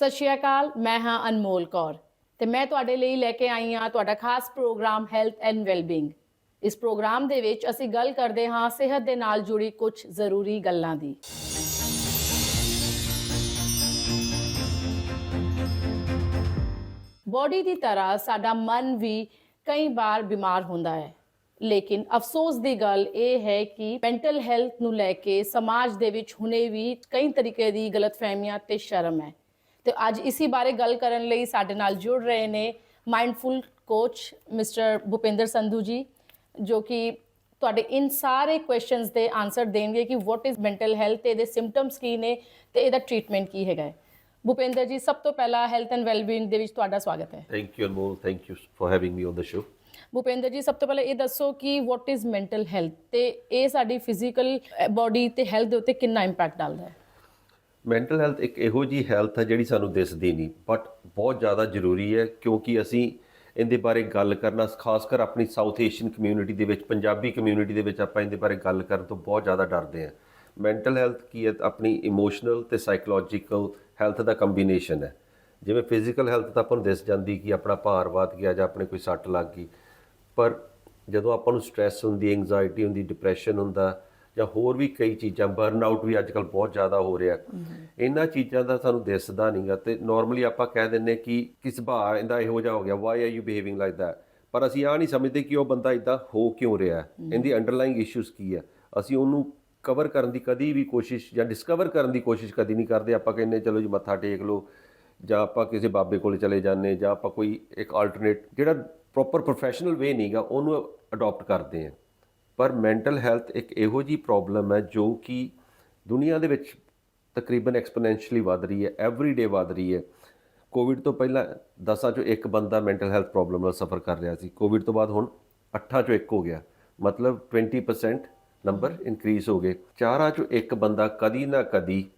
ਸਤਿ ਸ਼੍ਰੀ ਅਕਾਲ, ਮੈਂ ਹਾਂ ਅਨਮੋਲ ਕੌਰ ਤੇ ਮੈਂ ਤੁਹਾਡੇ ਲਈ ਲੈ ਕੇ ਆਈ ਹਾਂ ਤੁਹਾਡਾ ਖਾਸ ਪ੍ਰੋਗਰਾਮ ਹੈਲਥ ਐਂਡ ਵੈਲਬੀਇੰਗ ਇਸ ਪ੍ਰੋਗਰਾਮ ਦੇ ਵਿੱਚ ਅਸੀਂ ਗੱਲ ਕਰਦੇ ਹਾਂ ਸਿਹਤ ਦੇ ਨਾਲ ਜੁੜੀ ਕੁਝ ਜ਼ਰੂਰੀ ਗੱਲਾਂ ਦੀ। ਬੋਡੀ ਦੀ ਤਰ੍ਹਾਂ ਸਾਡਾ ਮਨ ਵੀ ਕਈ ਵਾਰ ਬਿਮਾਰ ਹੁੰਦਾ ਹੈ, ਲੇਕਿਨ ਅਫਸੋਸ ਦੀ ਗੱਲ ਇਹ ਹੈ ਕਿ ਮੈਂਟਲ ਹੈਲਥ ਨੂੰ ਲੈ ਕੇ ਸਮਾਜ ਦੇ ਵਿੱਚ ਹੁਣੇ ਵੀ ਕਈ ਤਰੀਕੇ ਦੀ ਗਲਤਫਹਿਮੀਆਂ ਤੇ ਸ਼ਰਮ ਹੈ। ਤੇ ਅੱਜ ਇਸੇ ਬਾਰੇ ਗੱਲ ਕਰਨ ਲਈ ਸਾਡੇ ਨਾਲ ਜੁੜ ਰਹੇ ਨੇ mindful coach mister Bhupinder Sandhu ji ਜੋ ਕਿ ਤੁਹਾਡੇ ਇਨ ਸਾਰੇ ਕੁਐਸਚਨਸ ਦੇ ਆਨਸਰ ਦੇਣਗੇ ਕਿ ਵਾਟ ਇਜ਼ ਮੈਂਟਲ ਹੈਲਥ ਤੇ ਇਹਦੇ ਸਿੰਪਟਮਸ ਕੀ ਨੇ ਤੇ ਇਹਦਾ ਟ੍ਰੀਟਮੈਂਟ ਕੀ ਹੈਗਾ ਹੈ ਭੁਪਿੰਦਰ ਜੀ ਸਭ ਤੋਂ ਪਹਿਲਾਂ ਹੈਲਥ ਐਂਡ ਵੈਲਬੀਇੰਗ ਦੇ ਵਿੱਚ ਤੁਹਾਡਾ ਸਵਾਗਤ ਹੈ Thank you, Anmol. Thank you for having me on the show. Bhupinder ji ਸਭ ਤੋਂ ਪਹਿਲਾਂ ਇਹ ਦੱਸੋ ਕਿ ਵਾਟ ਇਜ਼ ਮੈਂਟਲ ਹੈਲਥ ਤੇ ਇਹ ਸਾਡੀ ਫਿਜ਼ੀਕਲ ਬਾਡੀ ਤੇ ਹੈਲਥ ਦੇ ਉੱਤੇ ਕਿੰਨਾ ਇੰਪੈਕਟ ਡਾਲਦਾ ਹੈ ਮੈਂਟਲ ਹੈਲਥ ਇੱਕ ਇਹੋ ਜੀ ਹੈਲਥ ਹੈ ਜਿਹੜੀ ਸਾਨੂੰ ਦਿਸਦੀ ਨਹੀਂ ਬਟ ਬਹੁਤ ਜ਼ਿਆਦਾ ਜ਼ਰੂਰੀ ਹੈ ਕਿਉਂਕਿ ਅਸੀਂ ਇਹਦੇ ਬਾਰੇ ਗੱਲ ਕਰਨਾ, ਖਾਸ ਕਰ ਆਪਣੀ ਸਾਊਥ ਏਸ਼ੀਅਨ ਕਮਿਊਨਿਟੀ ਦੇ ਵਿੱਚ, ਪੰਜਾਬੀ ਕਮਿਊਨਿਟੀ ਦੇ ਵਿੱਚ ਆਪਾਂ ਇਹਦੇ ਬਾਰੇ ਗੱਲ ਕਰਨ ਤੋਂ ਬਹੁਤ ਜ਼ਿਆਦਾ ਡਰਦੇ ਹਾਂ। ਮੈਂਟਲ ਹੈਲਥ ਕੀ ਹੈ? ਆਪਣੀ ਇਮੋਸ਼ਨਲ ਤੇ ਸਾਈਕੋਲੋਜੀਕਲ ਹੈਲਥ ਦਾ ਕੰਬੀਨੇਸ਼ਨ ਹੈ। ਜਿਵੇਂ ਫਿਜ਼ੀਕਲ ਹੈਲਥ ਤਾਂ ਆਪਾਂ ਨੂੰ ਦਿਸ ਜਾਂਦੀ ਕਿ ਆਪਣਾ ਭਾਰ ਵੱਧ ਗਿਆ ਜਾਂ ਆਪਣੇ ਕੋਈ ਸੱਟ ਲੱਗ ਗਈ, ਪਰ ਜਦੋਂ ਆਪਾਂ ਨੂੰ ਸਟ੍ਰੈਸ ਹੁੰਦੀ ਐਂਜ਼ਾਇਟੀ ਹੁੰਦੀ ਡਿਪਰੈਸ਼ਨ ਹੁੰਦਾ ਜਾਂ ਹੋਰ ਵੀ ਕਈ ਚੀਜ਼ਾਂ ਬਰਨ ਆਊਟ ਵੀ ਅੱਜਕੱਲ ਬਹੁਤ ਜ਼ਿਆਦਾ ਹੋ ਰਿਹਾ। ਇਹਨਾਂ ਚੀਜ਼ਾਂ ਦਾ ਸਾਨੂੰ ਦਿਸਦਾ ਨਹੀਂਗਾ ਤੇ ਨਾਰਮਲੀ ਆਪਾਂ ਕਹਿ ਦਿੰਨੇ ਕਿ ਕਿ ਸੁਭਾਅ ਇਹਦਾ ਇਹੋ ਜਿਹਾ ਹੋ ਗਿਆ why are you behaving like that ਪਰ ਅਸੀਂ ਆ ਨਹੀਂ ਸਮਝਦੇ ਕਿ ਉਹ ਬੰਦਾ ਇਦਾਂ ਹੋ ਕਿਉਂ ਰਿਹਾ ਇਹਦੀ ਅੰਡਰਲਾਈਂਗ ਇਸ਼ੂਜ਼ ਕੀ ਹੈ? ਅਸੀਂ ਉਹਨੂੰ ਕਵਰ ਕਰਨ ਦੀ ਕਦੀ ਵੀ ਕੋਸ਼ਿਸ਼ ਜਾਂ ਡਿਸਕਵਰ ਕਰਨ ਦੀ ਕੋਸ਼ਿਸ਼ ਕਦੀ ਨਹੀਂ ਕਰਦੇ। ਆਪਾਂ ਕਹਿੰਦੇ ਚਲੋ ਜੀ ਮੱਥਾ ਟੇਕ ਲਓ ਜਾਂ ਆਪਾਂ ਕਿਸੇ ਬਾਬੇ ਕੋਲ ਚਲੇ ਜਾਂਦੇ ਜਾਂ ਆਪਾਂ ਕੋਈ ਇੱਕ ਆਲਟਰਨੇਟ ਜਿਹੜਾ ਪ੍ਰੋਪਰ ਪ੍ਰੋਫੈਸ਼ਨਲ ਵੇ ਨਹੀਂਗਾ ਉਹਨੂੰ ਅਡਾਪਟ ਕਰਦੇ ਆ ਪਰ ਮੈਂਟਲ ਹੈਲਥ ਇੱਕ ਇਹੋ ਜੀ ਪ੍ਰੋਬਲਮ ਹੈ ਜੋ ਕਿ ਦੁਨੀਆ ਦੇ ਵਿੱਚ ਤਕਰੀਬਨ ਐਕਸਪੋਨੈਂਸ਼ੀਅਲੀ ਵਧ ਰਹੀ ਹੈ ਐਵਰੀ ਡੇ ਵਧ ਰਹੀ ਹੈ। ਕੋਵਿਡ ਤੋਂ ਪਹਿਲਾਂ 10 ਚੋਂ ਇੱਕ ਬੰਦਾ ਮੈਂਟਲ ਹੈਲਥ ਪ੍ਰੋਬਲਮ ਨਾਲ ਸਫਰ ਕਰ ਰਿਹਾ ਸੀ। ਕੋਵਿਡ ਤੋਂ ਬਾਅਦ ਹੁਣ 8 ਚੋਂ ਇੱਕ ਹੋ ਗਿਆ। ਮਤਲਬ 20% ਨੰਬਰ ਇਨਕਰੀਜ਼ ਹੋ ਗਏ। ਚਾਰਾਂ ਚੋਂ ਇੱਕ ਬੰਦਾ ਕਦੀ ਨਾ ਕਦੀ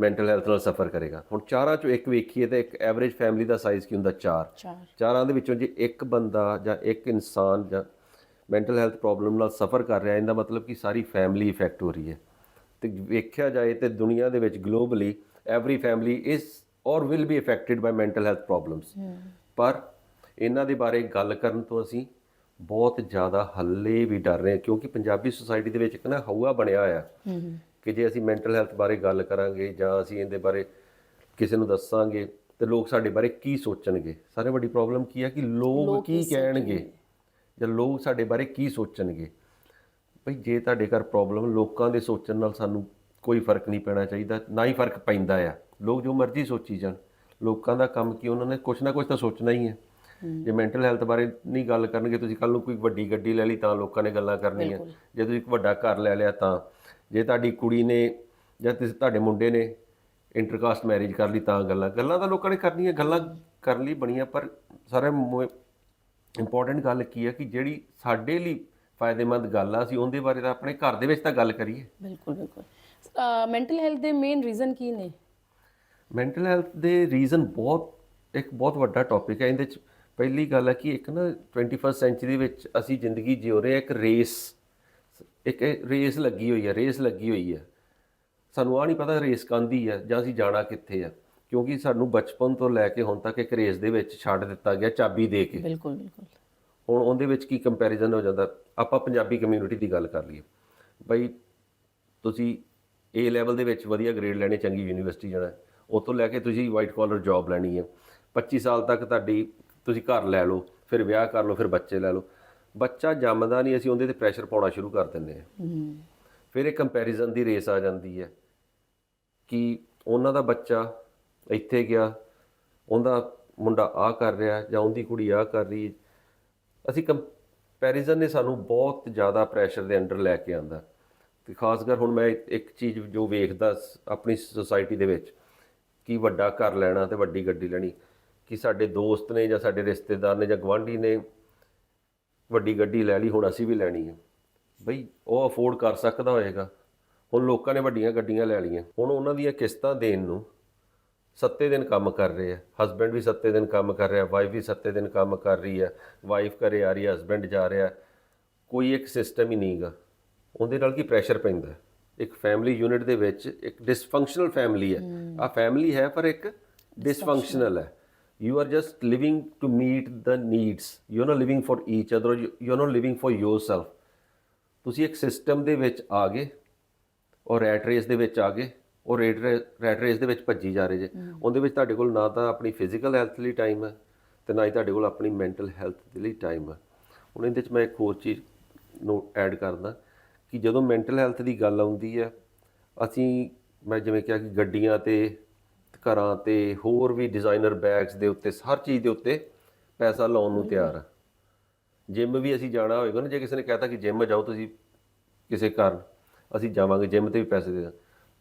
ਮੈਂਟਲ ਹੈਲਥ ਨਾਲ ਸਫਰ ਕਰੇਗਾ। ਹੁਣ ਚਾਰਾਂ ਚੋਂ ਇੱਕ ਵੇਖੀਏ ਤਾਂ ਇੱਕ ਐਵਰੇਜ ਫੈਮਿਲੀ ਦਾ ਸਾਈਜ਼ ਕੀ ਹੁੰਦਾ? 4 ਚਾਰ। ਚਾਰਾਂ ਦੇ ਵਿੱਚੋਂ ਜੇ ਇੱਕ ਬੰਦਾ ਜਾਂ ਇੱਕ ਇਨਸਾਨ ਜਾਂ ਮੈਂਟਲ ਹੈਲਥ ਪ੍ਰੋਬਲਮ ਨਾਲ ਸਫਰ ਕਰ ਰਿਹਾ ਇਹਦਾ ਮਤਲਬ ਕਿ ਸਾਰੀ ਫੈਮਿਲੀ ਇਫੈਕਟ ਹੋ ਰਹੀ ਹੈ। ਤੇ ਵੇਖਿਆ ਜਾਏ ਤੇ ਦੁਨੀਆ ਦੇ ਵਿੱਚ globally every family is or will be affected by mental health problems ਪਰ ਇਹਨਾਂ ਦੇ ਬਾਰੇ ਗੱਲ ਕਰਨ ਤੋਂ ਅਸੀਂ ਬਹੁਤ ਜ਼ਿਆਦਾ ਹੱਲੇ ਵੀ ਡਰ ਰਹੇ ਹਾਂ ਕਿਉਂਕਿ ਪੰਜਾਬੀ ਸੁਸਾਇਟੀ ਦੇ ਵਿੱਚ ਇੱਕ ਨਾ ਹਊਆ ਬਣਿਆ ਹੋਇਆ। ਕਿ ਜੇ ਅਸੀਂ ਮੈਂਟਲ ਹੈਲਥ ਬਾਰੇ ਗੱਲ ਕਰਾਂਗੇ ਜਾਂ ਅਸੀਂ ਇਹਦੇ ਬਾਰੇ ਕਿਸੇ ਨੂੰ ਦੱਸਾਂਗੇ ਤੇ ਲੋਕ ਸਾਡੇ ਬਾਰੇ ਕੀ ਸੋਚਣਗੇ? ਸਾਰੇ ਵੱਡੀ ਪ੍ਰੋਬਲਮ ਕੀ ਹੈ ਕਿ ਲੋਕ ਕੀ ਕਹਿਣਗੇ? ਜਾਂ ਲੋਕ ਸਾਡੇ ਬਾਰੇ ਕੀ ਸੋਚਣਗੇ? ਭਈ ਜੇ ਤੁਹਾਡੇ ਘਰ ਪ੍ਰੋਬਲਮ ਲੋਕਾਂ ਦੇ ਸੋਚਣ ਨਾਲ ਸਾਨੂੰ ਕੋਈ ਫ਼ਰਕ ਨਹੀਂ ਪੈਣਾ ਚਾਹੀਦਾ ਨਾ ਹੀ ਫ਼ਰਕ ਪੈਂਦਾ ਆ। ਲੋਕ ਜੋ ਮਰਜ਼ੀ ਸੋਚੀ ਜਾਣ। ਲੋਕਾਂ ਦਾ ਕੰਮ ਕੀ ਉਹਨਾਂ ਨੇ ਕੁਛ ਨਾ ਕੁਛ ਤਾਂ ਸੋਚਣਾ ਹੀ ਹੈ। ਜੇ ਮੈਂਟਲ ਹੈਲਥ ਬਾਰੇ ਨਹੀਂ ਗੱਲ ਕਰਨਗੇ ਤੁਸੀਂ ਕੱਲ ਨੂੰ ਕੋਈ ਵੱਡੀ ਗੱਡੀ ਲੈ ਲਈ ਤਾਂ ਲੋਕਾਂ ਨੇ ਗੱਲਾਂ ਕਰਨੀਆਂ। ਜੇ ਤੁਸੀਂ ਇੱਕ ਵੱਡਾ ਘਰ ਲੈ ਲਿਆ ਤਾਂ। ਜੇ ਤੁਹਾਡੀ ਕੁੜੀ ਨੇ ਜਾਂ ਤੁਸੀਂ ਤੁਹਾਡੇ ਮੁੰਡੇ ਨੇ ਇੰਟਰਕਾਸਟ ਮੈਰਿਜ ਕਰ ਲਈ ਤਾਂ ਗੱਲਾਂ। ਗੱਲਾਂ ਤਾਂ ਲੋਕਾਂ ਨੇ ਕਰਨੀਆਂ ਗੱਲਾਂ ਕਰਨ ਲਈ ਬਣੀਆਂ ਪਰ ਸਾਰੇ ਇੰਪੋਰਟੈਂਟ ਗੱਲ ਕੀ ਹੈ ਕਿ ਜਿਹੜੀ ਸਾਡੇ ਲਈ ਫਾਇਦੇਮੰਦ ਗੱਲ ਆ ਅਸੀਂ ਉਹਦੇ ਬਾਰੇ ਤਾਂ ਆਪਣੇ ਘਰ ਦੇ ਵਿੱਚ ਤਾਂ ਗੱਲ ਕਰੀਏ। ਬਿਲਕੁਲ ਬਿਲਕੁਲ। ਮੈਂਟਲ ਹੈਲਥ ਦੇ ਮੇਨ ਰੀਜ਼ਨ ਕੀ ਨੇ? ਮੈਂਟਲ ਹੈਲਥ ਦੇ ਰੀਜ਼ਨ ਬਹੁਤ ਇੱਕ ਬਹੁਤ ਵੱਡਾ ਟੌਪਿਕ ਹੈ ਇਹਦੇ ਚ ਪਹਿਲੀ ਗੱਲ ਹੈ ਕਿ ਇੱਕ ਨਾ 21st ਸੈਂਚੁਰੀ ਵਿੱਚ ਅਸੀਂ ਜ਼ਿੰਦਗੀ ਜਿਉ ਰਹੇ ਹਾਂ ਇੱਕ ਰੇਸ ਇੱਕ ਰੇਸ ਲੱਗੀ ਹੋਈ ਹੈ ਰੇਸ ਲੱਗੀ ਹੋਈ ਹੈ ਸਾਨੂੰ ਆ ਨਹੀਂ ਪਤਾ ਰੇਸ ਕਾਂਦੀ ਹੈ ਜਾਂ ਅਸੀਂ ਜਾਣਾ ਕਿੱਥੇ ਆ। ਕਿਉਂਕਿ ਸਾਨੂੰ ਬਚਪਨ ਤੋਂ ਲੈ ਕੇ ਹੁਣ ਤੱਕ ਇੱਕ ਰੇਸ ਦੇ ਵਿੱਚ ਛੱਡ ਦਿੱਤਾ ਗਿਆ ਚਾਬੀ ਦੇ ਕੇ। ਬਿਲਕੁਲ ਬਿਲਕੁਲ। ਹੁਣ ਉਹਦੇ ਵਿੱਚ ਕੀ ਕੰਪੈਰੀਜ਼ਨ ਹੋ ਜਾਂਦਾ? ਆਪਾਂ ਪੰਜਾਬੀ ਕਮਿਊਨਿਟੀ ਦੀ ਗੱਲ ਕਰ ਲਈਏ। ਬਈ ਤੁਸੀਂ A ਲੈਵਲ ਦੇ ਵਿੱਚ ਵਧੀਆ ਗ੍ਰੇਡ ਲੈਣੇ ਚੰਗੀ ਯੂਨੀਵਰਸਿਟੀ ਜਾਣਾ। ਉੱਥੋਂ ਲੈ ਕੇ ਤੁਸੀਂ ਵਾਈਟ ਕਾਲਰ ਜੌਬ ਲੈਣੀ ਹੈ। 25 ਸਾਲ ਤੱਕ ਤੁਹਾਡੀ ਤੁਸੀਂ ਘਰ ਲੈ ਲਓ ਫਿਰ ਵਿਆਹ ਕਰ ਲਓ ਫਿਰ ਬੱਚੇ ਲੈ ਲਓ। ਬੱਚਾ ਜੰਮਦਾ ਨਹੀਂ ਅਸੀਂ ਉਹਦੇ ਤੇ ਪ੍ਰੈਸ਼ਰ ਪਾਉਣਾ ਸ਼ੁਰੂ ਕਰ ਦਿੰਦੇ ਹਾਂ। ਫਿਰ ਇਹ ਕੰਪੈਰੀਜ਼ਨ ਦੀ ਰੇਸ ਆ ਜਾਂਦੀ ਹੈ ਕਿ ਉਹਨਾਂ ਦਾ ਬੱਚਾ ਇੱਥੇ ਗਿਆ, ਉਹਦਾ ਮੁੰਡਾ ਆ ਕਰ ਰਿਹਾ ਜਾਂ ਉਹਦੀ ਕੁੜੀ ਆ ਕਰ ਰਹੀ ਅਸੀਂ ਕੰਪੈਰੀਜ਼ਨ ਨੇ ਸਾਨੂੰ ਬਹੁਤ ਜ਼ਿਆਦਾ ਪ੍ਰੈਸ਼ਰ ਦੇ ਅੰਡਰ ਲੈ ਕੇ ਆਂਦਾ। ਤੇ ਖਾਸ ਕਰ ਹੁਣ ਮੈਂ ਇੱਕ ਚੀਜ਼ ਜੋ ਵੇਖਦਾ ਸ- ਆਪਣੀ ਸੋਸਾਇਟੀ ਦੇ ਵਿੱਚ, ਕਿ ਵੱਡਾ ਘਰ ਲੈਣਾ ਤੇ ਵੱਡੀ ਗੱਡੀ ਲੈਣੀ, ਕਿ ਸਾਡੇ ਦੋਸਤ ਨੇ ਜਾਂ ਸਾਡੇ ਰਿਸ਼ਤੇਦਾਰ ਨੇ ਜਾਂ ਗਵਾਂਢੀ ਨੇ ਵੱਡੀ ਗੱਡੀ ਲੈ ਲਈ, ਹੁਣ ਅਸੀਂ ਵੀ ਲੈਣੀ ਹੈ। ਬਈ, ਉਹ ਅਫੋਰਡ ਕਰ ਸਕਦਾ ਹੋਏਗਾ। ਹੁਣ ਲੋਕਾਂ ਨੇ ਵੱਡੀਆਂ ਗੱਡੀਆਂ ਲੈ ਲਈਆਂ। ਹੁਣ ਉਹਨਾਂ ਦੀਆਂ ਕਿਸ਼ਤਾਂ ਦੇਣ ਨੂੰ ਸੱਤੇ ਦਿਨ ਕੰਮ ਕਰ ਰਹੇ ਆ। ਹਸਬੈਂਡ ਵੀ ਸੱਤੇ ਦਿਨ ਕੰਮ ਕਰ ਰਿਹਾ ਵਾਈਫ ਵੀ ਸੱਤੇ ਦਿਨ ਕੰਮ ਕਰ ਰਹੀ ਹੈ ਵਾਈਫ ਘਰੇ ਆ ਰਹੀ ਹੈ ਹਸਬੈਂਡ ਜਾ ਰਿਹਾ। ਕੋਈ ਇੱਕ ਸਿਸਟਮ ਹੀ ਨਹੀਂਗਾ। ਉਹਦੇ ਨਾਲ ਕੀ ਪ੍ਰੈਸ਼ਰ ਪੈਂਦਾ? ਇੱਕ ਫੈਮਿਲੀ ਯੂਨਿਟ ਦੇ ਵਿੱਚ ਇੱਕ ਡਿਸਫੰਕਸ਼ਨਲ ਫੈਮਿਲੀ ਹੈ। ਆ ਫੈਮਿਲੀ ਹੈ ਪਰ ਇੱਕ dysfunctional ਹੈ। You are just living to meet the needs. You're not living for each other. You- you're not living for yourself. ਤੁਸੀਂ ਇੱਕ ਸਿਸਟਮ ਦੇ ਵਿੱਚ ਆ ਗਏ ਔਰ ਰੈਟ ਰੇਸ ਦੇ ਵਿੱਚ ਆ ਗਏ। ਔਰ ਰੈਟ ਰੈਟ ਰੇਸ ਦੇ ਵਿੱਚ ਭੱਜੀ ਜਾ ਰਹੇ ਜੇ। ਉਹਦੇ ਵਿੱਚ ਤੁਹਾਡੇ ਕੋਲ ਨਾ ਤਾਂ ਆਪਣੀ ਫਿਜ਼ੀਕਲ ਹੈਲਥ ਲਈ ਟਾਈਮ ਹੈ ਤੇ ਨਾ ਹੀ ਤੁਹਾਡੇ ਕੋਲ ਆਪਣੀ ਮੈਂਟਲ ਹੈਲਥ ਦੇ ਲਈ ਟਾਈਮ ਹੈ। ਹੁਣ ਇਹਦੇ ਵਿੱਚ ਮੈਂ ਇੱਕ ਹੋਰ ਚੀਜ਼ ਨੂੰ ਐਡ ਕਰਦਾ ਕਿ ਜਦੋਂ ਮੈਂਟਲ ਹੈਲਥ ਦੀ ਗੱਲ ਆਉਂਦੀ ਹੈ ਅਸੀਂ ਮੈਂ ਜਿਵੇਂ ਕਿਹਾ ਕਿ ਗੱਡੀਆਂ ਤੇ ਘਰਾਂ ਤੇ ਹੋਰ ਵੀ ਡਿਜ਼ਾਈਨਰ ਬੈਗਸ ਦੇ ਉੱਤੇ ਹਰ ਚੀਜ਼ ਦੇ ਉੱਤੇ ਪੈਸਾ ਲਾਉਣ ਨੂੰ ਤਿਆਰ ਆ ਜਿਮ ਵੀ ਅਸੀਂ ਜਾਣਾ ਹੋਏਗਾ ਨਾ ਜੇ ਕਿਸੇ ਨੇ ਕਹਤਾ ਕਿ ਜਿਮ ਜਾਓ ਤੁਸੀਂ ਕਿਸੇ ਕਾਰਨ ਅਸੀਂ ਜਾਵਾਂਗੇ ਜਿਮ ਤੇ ਵੀ ਪੈਸੇ ਦੇ ਦਾਂ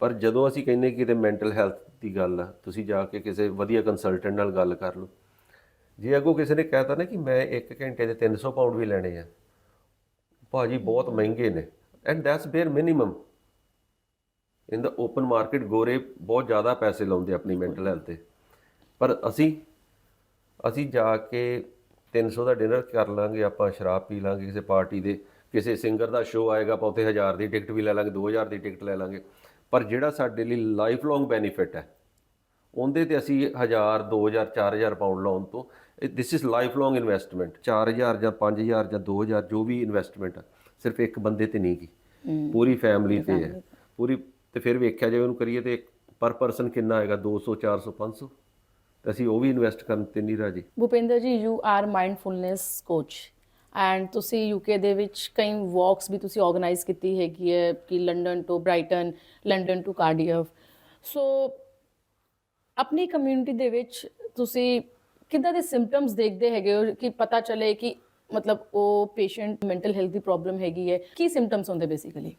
ਪਰ ਜਦੋਂ ਅਸੀਂ ਕਹਿੰਦੇ ਕਿ ਕਿਤੇ ਮੈਂਟਲ ਹੈਲਥ ਦੀ ਗੱਲ ਆ ਤੁਸੀਂ ਜਾ ਕੇ ਕਿਸੇ ਵਧੀਆ ਕੰਸਲਟੈਂਟ ਨਾਲ ਗੱਲ ਕਰ ਲਓ। ਜੇ ਅੱਗੋਂ ਕਿਸੇ ਨੇ ਕਹਿਤਾ ਨਾ ਕਿ ਮੈਂ 1 ਘੰਟੇ ਦੇ 300 ਪਾਉਂਡ ਵੀ ਲੈਣੇ ਆ ਭਾਜੀ ਬਹੁਤ ਮਹਿੰਗੇ ਨੇ। And that's bare minimum in the open market ਗੋਰੇ ਬਹੁਤ ਜ਼ਿਆਦਾ ਪੈਸੇ ਲਾਉਂਦੇ ਆਪਣੀ ਮੈਂਟਲ ਹੈਲਥ ਤੇ। ਪਰ ਅਸੀਂ ਅਸੀਂ ਜਾ ਕੇ 300 ਦਾ ਡਿਨਰ ਕਰ ਲਾਂਗੇ ਆਪਾਂ ਸ਼ਰਾਬ ਪੀ ਲਾਂਗੇ ਕਿਸੇ ਪਾਰਟੀ ਦੇ ਕਿਸੇ ਸਿੰਗਰ ਦਾ ਸ਼ੋਅ ਆਏਗਾ ਆਪਾਂ ਉੱਥੇ 1000 ਦੀ ਟਿਕਟ ਵੀ ਲੈ ਲਾਂਗੇ 2000 ਦੀ ਟਿਕਟ ਲੈ ਲਾਂਗੇ। ਪਰ ਜਿਹੜਾ ਸਾਡੇ ਲਈ ਲਾਈਫ ਲੌਂਗ ਬੈਨੀਫਿਟ ਹੈ ਉਹਦੇ ਤੇ ਅਸੀਂ 1000 2000 4000 ਪਾਉਂਡ ਲਾਉਣ ਤੋਂ this is lifelong investment 4000 ਜਾਂ 5000 ਜਾਂ 2000 ਜੋ ਵੀ ਇਨਵੈਸਟਮੈਂਟ ਹੈ ਸਿਰਫ ਇੱਕ ਬੰਦੇ ਤੇ ਨਹੀਂ ਗੀ। ਪੂਰੀ ਫੈਮਿਲੀ ਤੇ ਹੈ। ਪੂਰੀ ਤੇ ਫਿਰ ਵੇਖਿਆ ਜਾਵੇ ਉਹਨੂੰ ਕਰੀਏ ਤੇ ਪਰ ਪਰਸਨ ਕਿੰਨਾ ਆਏਗਾ 200 400 500 ਤੇ ਅਸੀਂ ਉਹ ਵੀ ਇਨਵੈਸਟ ਕਰਨ ਤੇ ਨਹੀਂ ਰਾਜੀ। Bhupinder ji you are mindfulness coach and ਤੁਸੀਂ ਯੂਕੇ ਦੇ ਵਿੱਚ ਕਈ ਵਾਕਸ ਵੀ ਤੁਸੀਂ ਆਰਗੇਨਾਈਜ਼ ਕੀਤੀ ਹੈਗੀ ਹੈ ਕਿ London to Brighton London to Cardiff so ਆਪਣੀ ਕਮਿਊਨਿਟੀ ਦੇ ਵਿੱਚ ਤੁਸੀਂ ਕਿੱਦਾਂ ਦੇ ਸਿੰਪਟਮਸ ਦੇਖਦੇ ਹੈਗੇ ਹੋ ਕਿ ਪਤਾ ਚੱਲੇ ਕਿ ਮਤਲਬ ਉਹ ਪੇਸ਼ੈਂਟ ਮੈਂਟਲ ਹੈਲਥ ਦੀ ਪ੍ਰੋਬਲਮ ਹੈਗੀ ਹੈ? ਕੀ ਸਿੰਪਟਮਸ ਹੁੰਦੇ ਬੇਸਿਕਲੀ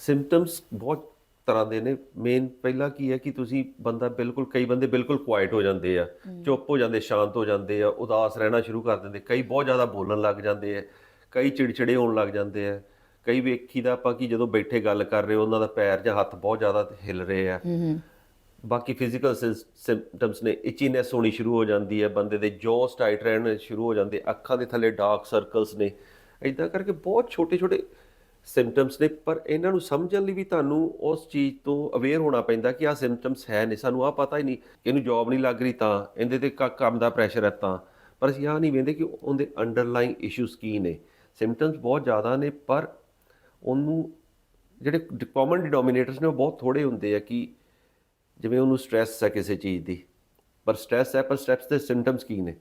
ਸਿੰਪਟਮਸ ਬਹੁਤ ਤਰ੍ਹਾਂ ਦੇ ਨੇ। ਮੇਨ ਪਹਿਲਾ ਕੀ ਹੈ ਕਿ ਤੁਸੀਂ ਬੰਦਾ ਬਿਲਕੁਲ ਕਈ ਬੰਦੇ ਬਿਲਕੁਲ ਕੁਆਇਟ ਹੋ ਜਾਂਦੇ ਆ ਚੁੱਪ ਹੋ ਜਾਂਦੇ ਸ਼ਾਂਤ ਹੋ ਜਾਂਦੇ ਆ ਉਦਾਸ ਰਹਿਣਾ ਸ਼ੁਰੂ ਕਰ ਦਿੰਦੇ। ਕਈ ਬਹੁਤ ਜ਼ਿਆਦਾ ਬੋਲਣ ਲੱਗ ਜਾਂਦੇ ਆ ਕਈ ਚਿੜਚਿੜੇ ਹੋਣ ਲੱਗ ਜਾਂਦੇ ਆ। ਕਈ ਵੇਖੀਦਾ ਆਪਾਂ ਕਿ ਜਦੋਂ ਬੈਠੇ ਗੱਲ ਕਰ ਰਹੇ ਉਹਨਾਂ ਦਾ ਪੈਰ ਜਾਂ ਹੱਥ ਬਹੁਤ ਜ਼ਿਆਦਾ ਹਿਲ ਰਹੇ ਆ। ਬਾਕੀ ਫਿਜ਼ੀਕਲ ਸਿੰਪਟਮਸ ਨੇ ਇਚੀਨੈਸ ਹੋਣੀ ਸ਼ੁਰੂ ਹੋ ਜਾਂਦੀ ਹੈ ਬੰਦੇ ਦੇ ਜੋਸ ਟਾਈਟ ਰਹਿਣ ਸ਼ੁਰੂ ਹੋ ਜਾਂਦੇ ਅੱਖਾਂ ਦੇ ਥੱਲੇ ਡਾਰਕ ਸਰਕਲਸ ਨੇ। ਇਦਾਂ ਕਰਕੇ ਬਹੁਤ ਛੋਟੇ ਛੋਟੇ ਸਿੰਪਟਮਸ ਨੇ, ਪਰ ਇਹਨਾਂ ਨੂੰ ਸਮਝਣ ਲਈ ਵੀ ਤੁਹਾਨੂੰ ਉਸ ਚੀਜ਼ ਤੋਂ ਅਵੇਅਰ ਹੋਣਾ ਪੈਂਦਾ ਕਿ ਆਹ ਸਿੰਪਟਮਸ ਹੈ ਨੇ। ਸਾਨੂੰ ਆਹ ਪਤਾ ਹੀ ਨਹੀਂ ਇਹਨੂੰ ਜੌਬ ਨਹੀਂ ਲੱਗ ਰਹੀ ਤਾਂ, ਇਹਦੇ ਤੇ ਕ- ਕੰਮ ਦਾ ਪ੍ਰੈਸ਼ਰ ਹੈ ਤਾਂ। ਪਰ ਅਸੀਂ ਆਹ ਨਹੀਂ ਵੇਂਦੇ ਕਿ ਉਹਦੇ ਅੰਡਰਲਾਈਨ ਇਸ਼ੂਸ ਕੀ ਨੇ। ਸਿੰਪਟਮਸ ਬਹੁਤ ਜ਼ਿਆਦਾ ਨੇ, ਪਰ ਉਹਨੂੰ ਜਿਹੜੇ ਕਾਮਨ ਡਿਨੋਮੀਨੇਟਰਸ ਨੇ, ਉਹ ਬਹੁਤ ਥੋੜੇ ਹੁੰਦੇ ਆ ਕਿ ਜਿਵੇਂ ਉਹਨੂੰ ਸਟ੍ਰੈਸ ਹੈ ਕਿਸੇ ਚੀਜ਼ ਦੀ। ਪਰ ਸਟ੍ਰੈਸ ਹੈ, ਪਰ ਸਟ੍ਰੈਸ ਦੇ ਸਿੰਪਟਮਸ ਕੀ ਨੇ?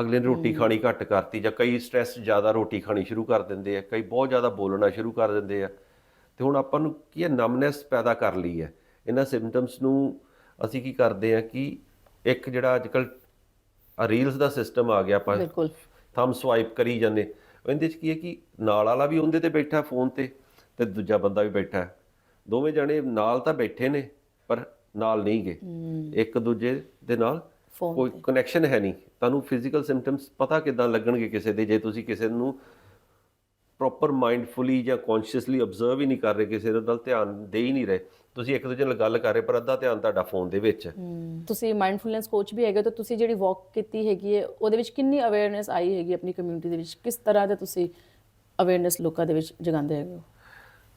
ਅਗਲੇ ਨੇ ਰੋਟੀ ਖਾਣੀ ਘੱਟ ਕਰਤੀ ਜਾਂ ਕਈ ਸਟ੍ਰੈਸ ਜ਼ਿਆਦਾ ਰੋਟੀ ਖਾਣੀ ਸ਼ੁਰੂ ਕਰ ਦਿੰਦੇ ਆ ਕਈ ਬਹੁਤ ਜ਼ਿਆਦਾ ਬੋਲਣਾ ਸ਼ੁਰੂ ਕਰ ਦਿੰਦੇ ਆ। ਤੇ ਹੁਣ ਆਪਾਂ ਨੂੰ ਕੀ ਹੈ ਨਮਨੈਸ ਪੈਦਾ ਕਰ ਲਈ ਹੈ? ਇਹਨਾਂ ਸਿੰਪਟਮਸ ਨੂੰ ਅਸੀਂ ਕੀ ਕਰਦੇ ਆ ਕਿ ਇੱਕ ਜਿਹੜਾ ਅੱਜਕੱਲ ਰੀਲਸ ਦਾ ਸਿਸਟਮ ਆ ਗਿਆ ਆਪਾਂ ਬਿਲਕੁਲ। ਥੰਬ ਸਵਾਈਪ ਕਰੀ ਜਾਂਦੇ। ਉਹਦੇ ਚ ਕੀ ਹੈ ਕਿ ਨਾਲ ਵਾਲਾ ਵੀ ਉਹਦੇ ਤੇ ਬੈਠਾ ਫੋਨ ਤੇ ਤੇ ਦੂਜਾ ਬੰਦਾ ਵੀ ਬੈਠਾ। ਦੋਵੇਂ ਜਣੇ ਨਾਲ ਤਾਂ ਬੈਠੇ ਨੇ ਪਰ ਨਾਲ ਨਹੀਂ ਗਏ ਇੱਕ ਦੂਜੇ ਦੇ ਨਾਲ Phone ਕੋਈ ਕਨੈਕਸ਼ਨ ਹੈ ਨਹੀਂ। ਤੁਹਾਨੂੰ ਫਿਜ਼ੀਕਲ ਸਿੰਪਟਮਸ ਪਤਾ ਕਿਦਾਂ ਲੱਗਣਗੇ ਕਿਸੇ ਦੇ ਜੇ ਤੁਸੀਂ ਕਿਸੇ ਨੂੰ ਪ੍ਰੋਪਰ ਮਾਈਂਡਫੁਲੀ ਜਾਂ ਕੌਨਸ਼ੀਅਸਲੀ ਆਬਜ਼ਰਵ ਹੀ ਨਹੀਂ ਕਰ ਰਹੇ ਕਿਸੇ ਦੇ ਨਾਲ ਧਿਆਨ ਦੇ ਹੀ ਨਹੀਂ ਰਹੇ। ਤੁਸੀਂ ਇੱਕ ਦੂਜੇ ਨਾਲ ਗੱਲ ਕਰ ਰਹੇ ਪਰ ਅੱਧਾ ਧਿਆਨ ਤੁਹਾਡਾ ਫੋਨ ਦੇ ਵਿੱਚ ਤੁਸੀਂ ਮਾਈਂਡਫੁਲਨੈਸ ਕੋਚ ਵੀ ਹੈਗੇ ਤਾਂ ਤੁਸੀਂ ਜਿਹੜੀ ਵਾਕ ਕੀਤੀ ਹੈਗੀ ਹੈ ਉਹਦੇ ਵਿੱਚ ਕਿੰਨੀ ਅਵੇਅਰਨੈਸ ਆਈ ਹੈਗੀ ਆਪਣੀ ਕਮਿਊਨਿਟੀ ਦੇ ਵਿੱਚ? ਕਿਸ ਤਰ੍ਹਾਂ ਦਾ ਤੁਸੀਂ ਅਵੇਅਰਨੈਸ ਲੋਕਾਂ ਦੇ ਵਿੱਚ ਜਗਾਉਂਦੇ ਹੈਗੇ ਹੋ?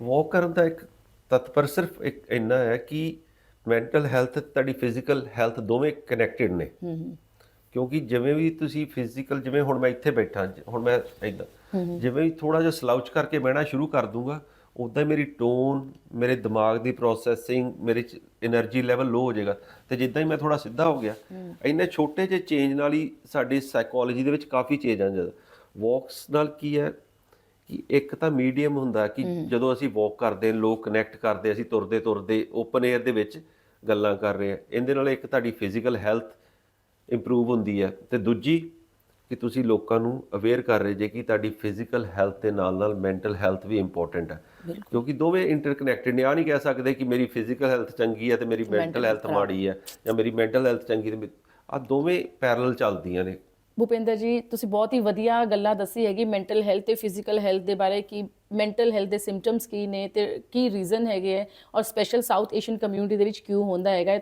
ਵਾਕ ਕਰਨ ਦਾ ਇੱਕ ਤਤਪਰ ਸਿਰਫ ਇੱਕ ਇੰਨਾ ਹੈ ਕਿ ਮੈਂਟਲ ਹੈਲਥ ਤੁਹਾਡੀ ਫਿਜ਼ੀਕਲ ਹੈਲਥ ਦੋਵੇਂ ਕਨੈਕਟਿਡ ਨੇ। ਕਿਉਂਕਿ ਜਿਵੇਂ ਵੀ ਤੁਸੀਂ ਫਿਜ਼ੀਕਲ ਜਿਵੇਂ ਹੁਣ ਮੈਂ ਇੱਥੇ ਬੈਠਾ ਹੁਣ ਮੈਂ ਇਦਾਂ ਜਿਵੇਂ ਵੀ ਥੋੜਾ ਜਿਹਾ ਸਲਾਉਚ ਕਰਕੇ ਬਹਿਣਾ ਸ਼ੁਰੂ ਕਰ ਦੂੰਗਾ ਉਦਾਂ ਮੇਰੀ ਟੋਨ ਮੇਰੇ ਦਿਮਾਗ ਦੀ ਪ੍ਰੋਸੈਸਿੰਗ ਮੇਰੇ ਚ એનર્ਜੀ ਲੈਵਲ ਲੋ ਹੋ ਜਾਏਗਾ। ਤੇ ਜਿੱਦਾਂ ਹੀ ਮੈਂ ਥੋੜਾ ਸਿੱਧਾ ਹੋ ਗਿਆ ਇੰਨੇ ਛੋਟੇ ਜਿਹੇ ਚੇਂਜ ਨਾਲ ਹੀ ਸਾਡੇ ਸਾਈਕੋਲੋਜੀ ਦੇ ਵਿੱਚ ਕਾਫੀ ਚੇਂਜ ਆ ਜਾਂਦਾ ਵਾਕਸ ਨਾਲ ਕੀ ਹੈ ਕਿ ਇੱਕ ਤਾਂ ਮੀਡੀਅਮ ਹੁੰਦਾ ਕਿ ਜਦੋਂ ਅਸੀਂ ਵਾਕ ਕਰਦੇ ਹਾਂ ਲੋਕ ਕਨੈਕਟ ਕਰਦੇ ਅਸੀਂ ਤੁਰਦੇ ਤੁਰਦੇ ਓਪਨ 에ਅਰ ਦੇ ਵਿੱਚ ਗੱਲਾਂ ਕਰ ਰਹੇ ਹਾਂ। ਇਹਦੇ ਨਾਲ ਇੱਕ ਤੁਹਾਡੀ ਫਿਜ਼ੀਕਲ ਹੈਲਥ ਇੰਪਰੂਵ ਹੁੰਦੀ ਹੈ। ਤੇ ਦੂਜੀ ਕਿ ਤੁਸੀਂ ਲੋਕਾਂ ਨੂੰ ਅਵੇਅਰ ਕਰ ਰਹੇ ਜੇ ਕਿ ਤੁਹਾਡੀ ਫਿਜ਼ੀਕਲ ਹੈਲਥ ਦੇ ਨਾਲ ਨਾਲ ਮੈਂਟਲ ਹੈਲਥ ਵੀ ਇੰਪੋਰਟੈਂਟ ਹੈ। ਕਿਉਂਕਿ ਦੋਵੇਂ ਇੰਟਰਕਨੈਕਟਡ ਨੇ। ਆ ਨਹੀਂ ਕਹਿ ਸਕਦੇ ਕਿ ਮੇਰੀ ਫਿਜ਼ੀਕਲ ਹੈਲਥ ਚੰਗੀ ਹੈ ਤੇ ਮੇਰੀ ਮੈਂਟਲ ਹੈਲਥ ਮਾੜੀ ਹੈ ਜਾਂ ਮੇਰੀ ਮੈਂਟਲ ਹੈਲਥ ਚੰਗੀ ਤੇ ਆ ਦੋਵੇਂ ਪੈਰਲਲ ਚੱਲਦੀਆਂ ਨੇ। ਭੁਪਿੰਦਰ ਜੀ, ਤੁਸੀਂ ਬਹੁਤ ਹੀ ਵਧੀਆ ਗੱਲਾਂ ਦੱਸੀ ਹੈਗੀ ਮੈਂਟਲ ਹੈਲਥ ਤੇ ਫਿਜ਼ੀਕਲ ਹੈਲਥ ਦੇ ਬਾਰੇ ਕਿ ਮੈਂਟਲ ਹੈਲਥ ਦੇ ਸਿੰਪਟਮਸ ਕੀ ਨੇ ਤੇ ਕੀ ਰੀਜ਼ਨ ਹੈਗੇ ਹੈ ਔਰ ਸਪੈਸ਼ਲ ਸਾਊਥ ਏਸ਼ੀਅਨ ਕਮਿਊਨਿਟੀ ਦੇ ਵਿੱਚ ਕਿਉਂ ਹੁੰਦਾ ਹੈਗਾ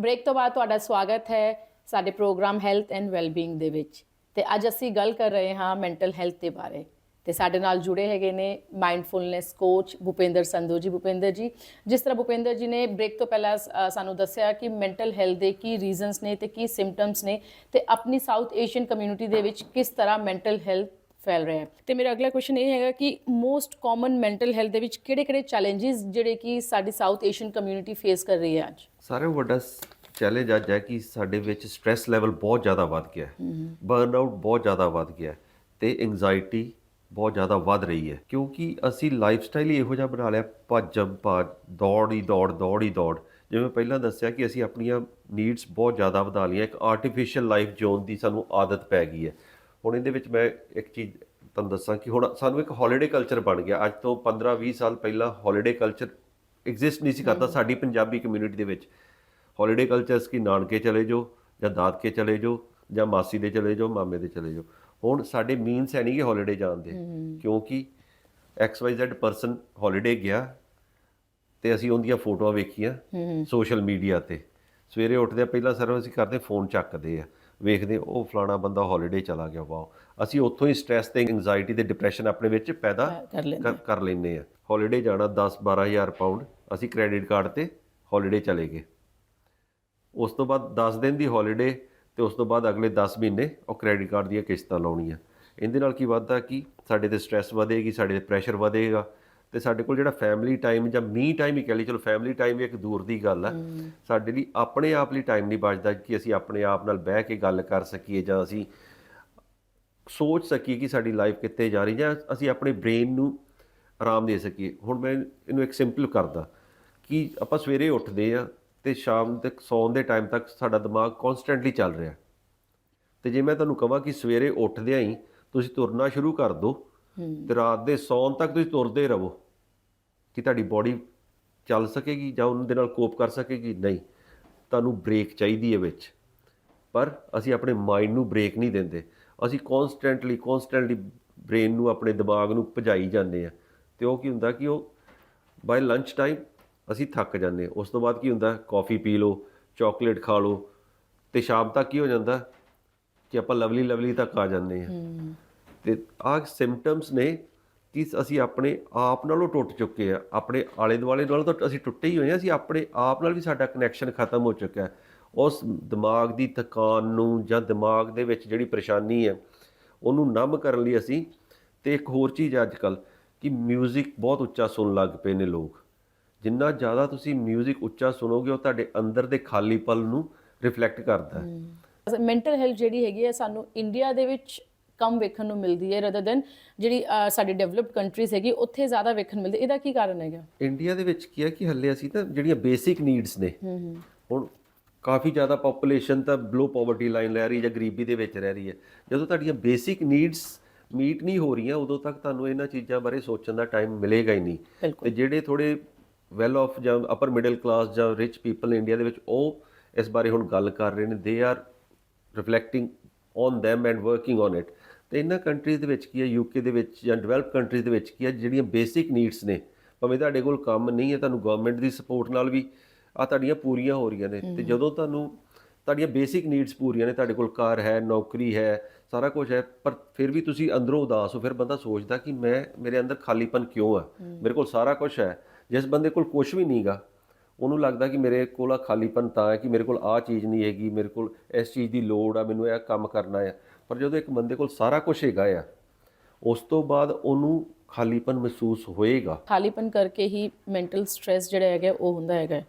ਬ੍ਰੇਕ ਤੋਂ ਬਾਅਦ ਤੁਹਾਡਾ ਸਵਾਗਤ ਹੈ ਸਾਡੇ ਪ੍ਰੋਗਰਾਮ ਹੈਲਥ ਐਂਡ ਵੈਲਬੀਇੰਗ ਦੇ ਵਿੱਚ ਤੇ ਅੱਜ ਅਸੀਂ ਗੱਲ ਕਰ ਰਹੇ ਹਾਂ ਮੈਂਟਲ ਹੈਲਥ ਦੇ ਬਾਰੇ। ਤੇ ਸਾਡੇ ਨਾਲ ਜੁੜੇ ਹੈਗੇ ਨੇ ਮਾਈਂਡਫੁਲਨੈਸ ਕੋਚ ਭੁਪਿੰਦਰ ਸੰਧੂ ਜੀ। ਭੁਪਿੰਦਰ ਜੀ ਜਿਸ ਤਰ੍ਹਾਂ ਭੁਪਿੰਦਰ ਜੀ ਨੇ ਬ੍ਰੇਕ ਤੋਂ ਪਹਿਲਾਂ ਸਾਨੂੰ ਦੱਸਿਆ ਕਿ ਮੈਂਟਲ ਹੈਲਥ ਦੇ ਕੀ ਰੀਜ਼ਨਸ ਨੇ ਤੇ ਕੀ ਸਿੰਪਟਮਸ ਨੇ ਤੇ ਆਪਣੀ ਸਾਊਥ ਏਸ਼ੀਅਨ ਕਮਿਊਨਿਟੀ ਦੇ ਵਿੱਚ ਕਿਸ ਤਰ੍ਹਾਂ ਮੈਂਟਲ ਹੈਲਥ ਫੈਲ ਰਿਹਾ ਹੈ। ਤੇ ਮੇਰਾ ਅਗਲਾ ਕੁਐਸਚਨ ਇਹ ਹੈਗਾ ਕਿ ਮੋਸਟ ਕਾਮਨ ਮੈਂਟਲ ਹੈਲਥ ਦੇ ਵਿੱਚ ਕਿਹੜੇ-ਕਿਹੜੇ ਚੈਲੰਜਸ ਜਿਹੜੇ ਕਿ ਸਾਡੀ ਸਾਊਥ ਏਸ਼ੀਅਨ ਕਮਿਊਨਿਟੀ ਫੇਸ ਕਰ ਰਹੀ ਹੈ ਅੱਜ? ਸਾਰੇ ਵੱਡਾ ਚੈਲੰਜ ਅੱਜ ਹੈ ਕਿ ਸਾਡੇ ਵਿੱਚ ਸਟ्रेस ਲੈਵਲ ਬਹੁਤ ਜ਼ਿਆਦਾ ਵੱਧ ਗਿਆ ਹੈ। ਬਰਨਆਊਟ ਬਹੁਤ ਜ਼ਿਆਦਾ ਵੱਧ ਗਿਆ ਹੈ ਤੇ ਐਂਜ਼ਾਈਟੀ ਬਹੁਤ ਜ਼ਿਆਦਾ ਵੱਧ ਰਹੀ ਹੈ ਕਿਉਂਕਿ ਅਸੀਂ ਲਾਈਫਸਟਾਈਲ ਹੀ ਇਹੋ ਜਿਹਾ ਬਣਾ ਲਿਆ ਭੱਜਮ ਭੱਜ ਦੌੜ ਹੀ ਦੌੜ ਦੌੜ ਹੀ ਦੌੜ। ਜਿਵੇਂ ਪਹਿਲਾਂ ਦੱਸਿਆ ਕਿ ਅਸੀਂ ਆਪਣੀਆਂ ਨੀਡਸ ਬਹੁਤ ਜ਼ਿਆਦਾ ਵਧਾ ਲਈਆਂ ਇੱਕ ਆਰਟੀਫੀਸ਼ੀਅਲ ਲਾਈਫ ਜਿਉਣ ਦੀ ਸਾਨੂੰ ਆਦਤ ਪੈ ਗਈ ਹੈ। ਹੁਣ ਇਹਦੇ ਵਿੱਚ ਮੈਂ ਇੱਕ ਚੀਜ਼ ਤੁਹਾਨੂੰ ਦੱਸਾਂ ਕਿ ਹੁਣ ਸਾਨੂੰ ਇੱਕ ਹੌਲੀਡੇ ਕਲਚਰ ਬਣ ਗਿਆ। ਅੱਜ ਤੋਂ 15-20 ਸਾਲ ਪਹਿਲਾਂ ਹੌਲੀਡੇ ਕਲਚਰ ਐਗਜ਼ਿਸਟ ਨਹੀਂ ਸੀ ਕਰਦਾ ਸਾਡੀ ਪੰਜਾਬੀ ਕਮਿਊਨਿਟੀ ਦੇ ਵਿੱਚ। ਹੌਲੀਡੇ ਕਲਚਰਸ ਕੀ ਨਾਨਕੇ ਚਲੇ ਜਾਓ ਜਾਂ ਦਾਦਕੇ ਚਲੇ ਜਾਓ ਜਾਂ ਮਾਸੀ ਦੇ ਚਲੇ ਜਾਓ ਮਾਮੇ ਦੇ ਚਲੇ ਜਾਓ। ਹੁਣ ਸਾਡੇ ਮੀਨਸ ਹੈ ਨਹੀਂ ਕਿ ਹੌਲੀਡੇ ਜਾਣ ਦੇ। ਕਿਉਂਕਿ XYZ ਪਰਸਨ ਹੌਲੀਡੇ ਗਿਆ ਤੇ ਅਸੀਂ ਉਹਦੀਆਂ ਫੋਟੋਆਂ ਵੇਖੀਆਂ ਸੋਸ਼ਲ ਮੀਡੀਆ ਤੇ। ਸਵੇਰੇ ਉੱਠਦੇ ਪਹਿਲਾਂ ਸਰਵ ਅਸੀਂ ਕਰਦੇ ਫੋਨ ਚੱਕਦੇ ਆ। ਵੇਖਦੇ ਉਹ ਫਲਾਣਾ ਬੰਦਾ ਹੌਲੀਡੇ ਚਲਾ ਗਿਆ ਵਾਓ ਅਸੀਂ ਉੱਥੋਂ ਹੀ ਸਟ्रेस ਤੇ ਐਂਜ਼ਾਈਟੀ ਤੇ ਡਿਪਰੈਸ਼ਨ ਆਪਣੇ ਵਿੱਚ ਪੈਦਾ ਕਰ ਲੈਂਦੇ ਆ। ਹੌਲੀਡੇ ਜਾਣਾ 10 12000 ਪਾਉਂਡ ਅਸੀਂ ਕ੍ਰੈਡਿਟ ਕਾਰਡ ਤੇ ਹੌਲੀਡੇ ਚਲੇ ਗਏ। ਉਸ ਤੋਂ ਬਾਅਦ 10 ਦਿਨ ਦੀ ਹੌਲੀਡੇ ਤੇ ਉਸ ਤੋਂ ਬਾਅਦ ਅਗਲੇ 10 ਮਹੀਨੇ ਉਹ ਕ੍ਰੈਡਿਟ ਕਾਰਡ ਦੀਆਂ ਕਿਸ਼ਤਾਂ ਲਾਉਣੀਆਂ। ਇਹਦੇ ਨਾਲ ਕੀ ਵੱਧਦਾ ਕਿ ਸਾਡੇ ਤੇ ਸਟ्रेस ਵਧੇਗੀ ਸਾਡੇ ਤੇ ਪ੍ਰੈਸ਼ਰ ਵਧੇਗਾ ਤੇ ਸਾਡੇ ਕੋਲ ਜਿਹੜਾ ਫੈਮਿਲੀ ਟਾਈਮ ਜਾਂ ਮੀ ਟਾਈਮ ਹੀ ਕਹਿ ਲਈ ਚਲੋ ਫੈਮਿਲੀ ਟਾਈਮ ਵੀ ਇੱਕ ਦੂਰ ਦੀ ਗੱਲ ਹੈ। ਸਾਡੇ ਲਈ ਆਪਣੇ ਆਪ ਲਈ ਟਾਈਮ ਨਹੀਂ ਬਚਦਾ ਕਿ ਅਸੀਂ ਆਪਣੇ ਆਪ ਨਾਲ ਬਹਿ ਕੇ ਗੱਲ ਕਰ ਸਕੀਏ ਜਾਂ ਅਸੀਂ ਸੋਚ ਸਕੀਏ ਕਿ ਸਾਡੀ ਲਾਈਫ ਕਿੱਥੇ ਜਾ ਰਹੀ ਜਾਂ ਅਸੀਂ ਆਪਣੇ ਬ੍ਰੇਨ ਨੂੰ ਆਰਾਮ ਦੇ ਸਕੀਏ। ਹੁਣ ਮੈਂ ਇਹਨੂੰ ਇੱਕ ਸਿੰਪਲ ਕਰਦਾ ਕਿ ਆਪਾਂ ਸਵੇਰੇ ਉੱਠਦੇ ਆ ਤੇ ਸ਼ਾਮ ਤੱਕ ਸੌਣ ਦੇ ਟਾਈਮ ਤੱਕ ਸਾਡਾ ਦਿਮਾਗ ਕਨਸਟੈਂਟਲੀ ਚੱਲ ਰਿਹਾ। ਤੇ ਜੇ ਮੈਂ ਤੁਹਾਨੂੰ ਕਹਾਂ ਕਿ ਸਵੇਰੇ ਉੱਠਦਿਆਂ ਹੀ ਤੁਸੀਂ ਤੁਰਨਾ ਸ਼ੁਰੂ ਕਰ ਦਿਓ ਤੇ ਰਾਤ ਦੇ ਸੌਣ ਤੱਕ ਤੁਸੀਂ ਤੁਰਦੇ ਰਹੋ ਕਿ ਤੁਹਾਡੀ ਬਾਡੀ ਚੱਲ ਸਕੇਗੀ ਜਾਂ ਉਹਨਾਂ ਦੇ ਨਾਲ ਕੋਪ ਕਰ ਸਕੇਗੀ। ਨਹੀਂ ਤੁਹਾਨੂੰ ਬ੍ਰੇਕ ਚਾਹੀਦੀ ਹੈ ਵਿੱਚ। ਪਰ ਅਸੀਂ ਆਪਣੇ ਮਾਈਂਡ ਨੂੰ ਬ੍ਰੇਕ ਨਹੀਂ ਦਿੰਦੇ। ਅਸੀਂ ਕਨਸਟੈਂਟਲੀ ਕਨਸਟੈਂਟਲੀ ਬ੍ਰੇਨ ਨੂੰ ਆਪਣੇ ਦਿਮਾਗ ਨੂੰ ਭਜਾਈ ਜਾਂਦੇ ਆ ਤੇ ਉਹ ਕੀ ਹੁੰਦਾ ਕਿ ਉਹ ਬਾਈ ਲੰਚ ਟਾਈਮ ਅਸੀਂ ਥੱਕ ਜਾਂਦੇ ਹਾਂ। ਉਸ ਤੋਂ ਬਾਅਦ ਕੀ ਹੁੰਦਾ? ਕਾਫੀ ਪੀ ਲਓ ਚਾਕਲੇਟ ਖਾ ਲਓ ਤੇ ਸ਼ਾਮ ਤੱਕ ਕੀ ਹੋ ਜਾਂਦਾ? ਕਿ ਆਪਾਂ ਲਵਲੀ ਲਵਲੀ ਤੱਕ ਆ ਜਾਂਦੇ ਹਾਂ। ਤੇ ਆਹ ਸਿੰਪਟਮਸ ਨੇ ਕਿ ਅਸੀਂ ਆਪਣੇ ਆਪ ਨਾਲੋਂ ਟੁੱਟ ਚੁੱਕੇ ਆ ਆਪਣੇ ਆਲੇ ਦੁਆਲੇ ਨਾਲੋਂ ਤਾਂ ਅਸੀਂ ਟੁੱਟੇ ਹੀ ਹੋਏ ਆ ਅਸੀਂ ਆਪਣੇ ਆਪ ਨਾਲ ਵੀ ਸਾਡਾ ਕਨੈਕਸ਼ਨ ਖਤਮ ਹੋ ਚੁੱਕਾ ਹੈ। ਉਸ ਦਿਮਾਗ ਦੀ ਥਕਾਨ ਨੂੰ ਜਾਂ ਦਿਮਾਗ ਦੇ ਵਿੱਚ ਜਿਹੜੀ ਪਰੇਸ਼ਾਨੀ ਹੈ ਉਹਨੂੰ ਨਮ ਕਰਨ ਲਈ ਅਸੀਂ ਤੇ ਇੱਕ ਹੋਰ ਚੀਜ਼ ਅੱਜ ਕੱਲ ਕਿ 뮤직 ਬਹੁਤ ਉੱਚਾ ਸੁਣਨ ਲੱਗ ਪਏ ਨੇ ਲੋਕ। ਜਿੰਨਾ ਜ਼ਿਆਦਾ ਤੁਸੀਂ 뮤직 ਉੱਚਾ ਸੁਣੋਗੇ ਉਹ ਤੁਹਾਡੇ ਅੰਦਰ ਦੇ ਖਾਲੀਪਨ ਨੂੰ ਰਿਫਲੈਕਟ ਕਰਦਾ ਹੈ। ਮੈਂਟਲ ਹੈਲਥ ਜਿਹੜੀ ਹੈਗੀ ਹੈ ਸਾਨੂੰ ਇੰਡੀਆ ਦੇ ਵਿੱਚ ਕਮ ਵੇਖਣ ਨੂੰ ਮਿਲਦੀ ਹੈ ਰਦਰ ਦੈਨ ਜਿਹੜੀ ਸਾਡੀ ਡਿਵੈਲਪਡ ਕੰਟਰੀਜ਼ ਹੈਗੀ ਉੱਥੇ ਜ਼ਿਆਦਾ ਵੇਖਣ ਮਿਲਦੀ ਇਹਦਾ ਕੀ ਕਾਰਨ ਹੈਗਾ? ਇੰਡੀਆ ਦੇ ਵਿੱਚ ਕੀ ਹੈ ਕਿ ਹੱਲੇ ਅਸੀਂ ਤਾਂ ਜਿਹੜੀਆਂ ਬੇਸਿਕ ਨੀਡਸ ਨੇ ਹੁਣ ਕਾਫੀ ਜ਼ਿਆਦਾ ਪੋਪੂਲੇਸ਼ਨ ਤਾਂ ਬਲੋ ਪਾਵਰਟੀ ਲਾਈਨ ਲੈ ਰਹੀ ਹੈ ਜਾਂ ਗਰੀਬੀ ਦੇ ਵਿੱਚ ਰਹਿ ਰਹੀ ਹੈ। ਜਦੋਂ ਤੁਹਾਡੀਆਂ ਬੇਸਿਕ ਨੀਡਸ ਮੀਟ ਨਹੀਂ ਹੋ ਰਹੀਆਂ ਉਦੋਂ ਤੱਕ ਤੁਹਾਨੂੰ ਇਹਨਾਂ ਚੀਜ਼ਾਂ ਬਾਰੇ ਸੋਚਣ ਦਾ ਟਾਈਮ ਮਿਲੇਗਾ ਹੀ ਨਹੀਂ। ਤੇ ਜਿਹੜੇ ਥੋੜੇ ਵੈਲ ਆਫ ਜਾਂ ਅਪਰ ਮਿਡਲ ਕਲਾਸ ਜਾਂ ਰਿਚ ਪੀਪਲ ਇੰਡੀਆ ਦੇ ਵਿੱਚ ਉਹ ਇਸ ਬਾਰੇ ਹੁਣ ਗੱਲ ਕਰ ਰਹੇ ਨੇ they are reflecting on them and working on it ਤੇ ਇਹਨਾਂ ਕੰਟਰੀਜ਼ ਦੇ ਵਿੱਚ ਕੀ ਹੈ ਯੂਕੇ ਦੇ ਵਿੱਚ ਜਾਂ ਡਿਵੈਲਪ ਕੰਟਰੀਜ਼ ਦੇ ਵਿੱਚ ਕੀ ਹੈ ਜਿਹੜੀਆਂ ਬੇਸਿਕ ਨੀਡਸ ਨੇ ਭਾਵੇਂ ਤੁਹਾਡੇ ਕੋਲ ਕੰਮ ਨਹੀਂ ਹੈ ਤੁਹਾਨੂੰ ਗਵਰਨਮੈਂਟ ਦੀ ਸਪੋਰਟ ਨਾਲ ਵੀ ਆ ਤੁਹਾਡੀਆਂ ਪੂਰੀਆਂ ਹੋ ਰਹੀਆਂ ਨੇ ਤੇ ਜਦੋਂ ਤੁਹਾਨੂੰ ਤੁਹਾਡੀਆਂ ਬੇਸਿਕ ਨੀਡਸ ਪੂਰੀਆਂ ਨੇ ਤੁਹਾਡੇ ਕੋਲ ਕਾਰ ਹੈ ਨੌਕਰੀ ਹੈ ਸਾਰਾ ਕੁਝ ਹੈ ਪਰ ਫਿਰ ਵੀ ਤੁਸੀਂ ਅੰਦਰੋਂ ਉਦਾਸ ਹੋ ਫਿਰ ਬੰਦਾ ਸੋਚਦਾ ਕਿ ਮੈਂ ਮੇਰੇ ਅੰਦਰ ਖਾਲੀਪਨ ਕਿਉਂ ਆ? ਮੇਰੇ ਕੋਲ ਸਾਰਾ ਕੁਝ ਹੈ ਜਿਸ ਬੰਦੇ ਕੋਲ ਕੁਝ ਵੀ ਨਹੀਂਗਾ ਉਹਨੂੰ ਲੱਗਦਾ ਕਿ ਮੇਰੇ ਕੋਲ ਆ ਖਾਲੀਪਨ ਤਾਂ ਹੈ ਕਿ ਮੇਰੇ ਕੋਲ ਆ ਚੀਜ਼ ਨਹੀਂ ਹੈਗੀ ਮੇਰੇ ਕੋਲ ਇਸ ਚੀਜ਼ ਦੀ ਲੋੜ ਆ ਮੈਨੂੰ ਇਹ ਕੰਮ ਕਰਨਾ ਹੈ ਪਰ ਜਦੋਂ ਇੱਕ ਬੰਦੇ ਕੋਲ ਸਾਰਾ ਕੁਝ ਹੈਗਾ ਆ ਉਸ ਤੋਂ ਬਾਅਦ ਉਹਨੂੰ ਖਾਲੀਪਨ ਮਹਿਸੂਸ ਹੋਏਗਾ। ਖਾਲੀਪਨ ਕਰਕੇ ਹੀ ਮੈਂਟਲ ਸਟ੍ਰੈਸ ਜਿਹੜਾ ਹੈਗਾ ਉਹ ਹੁੰਦਾ ਹੈਗਾ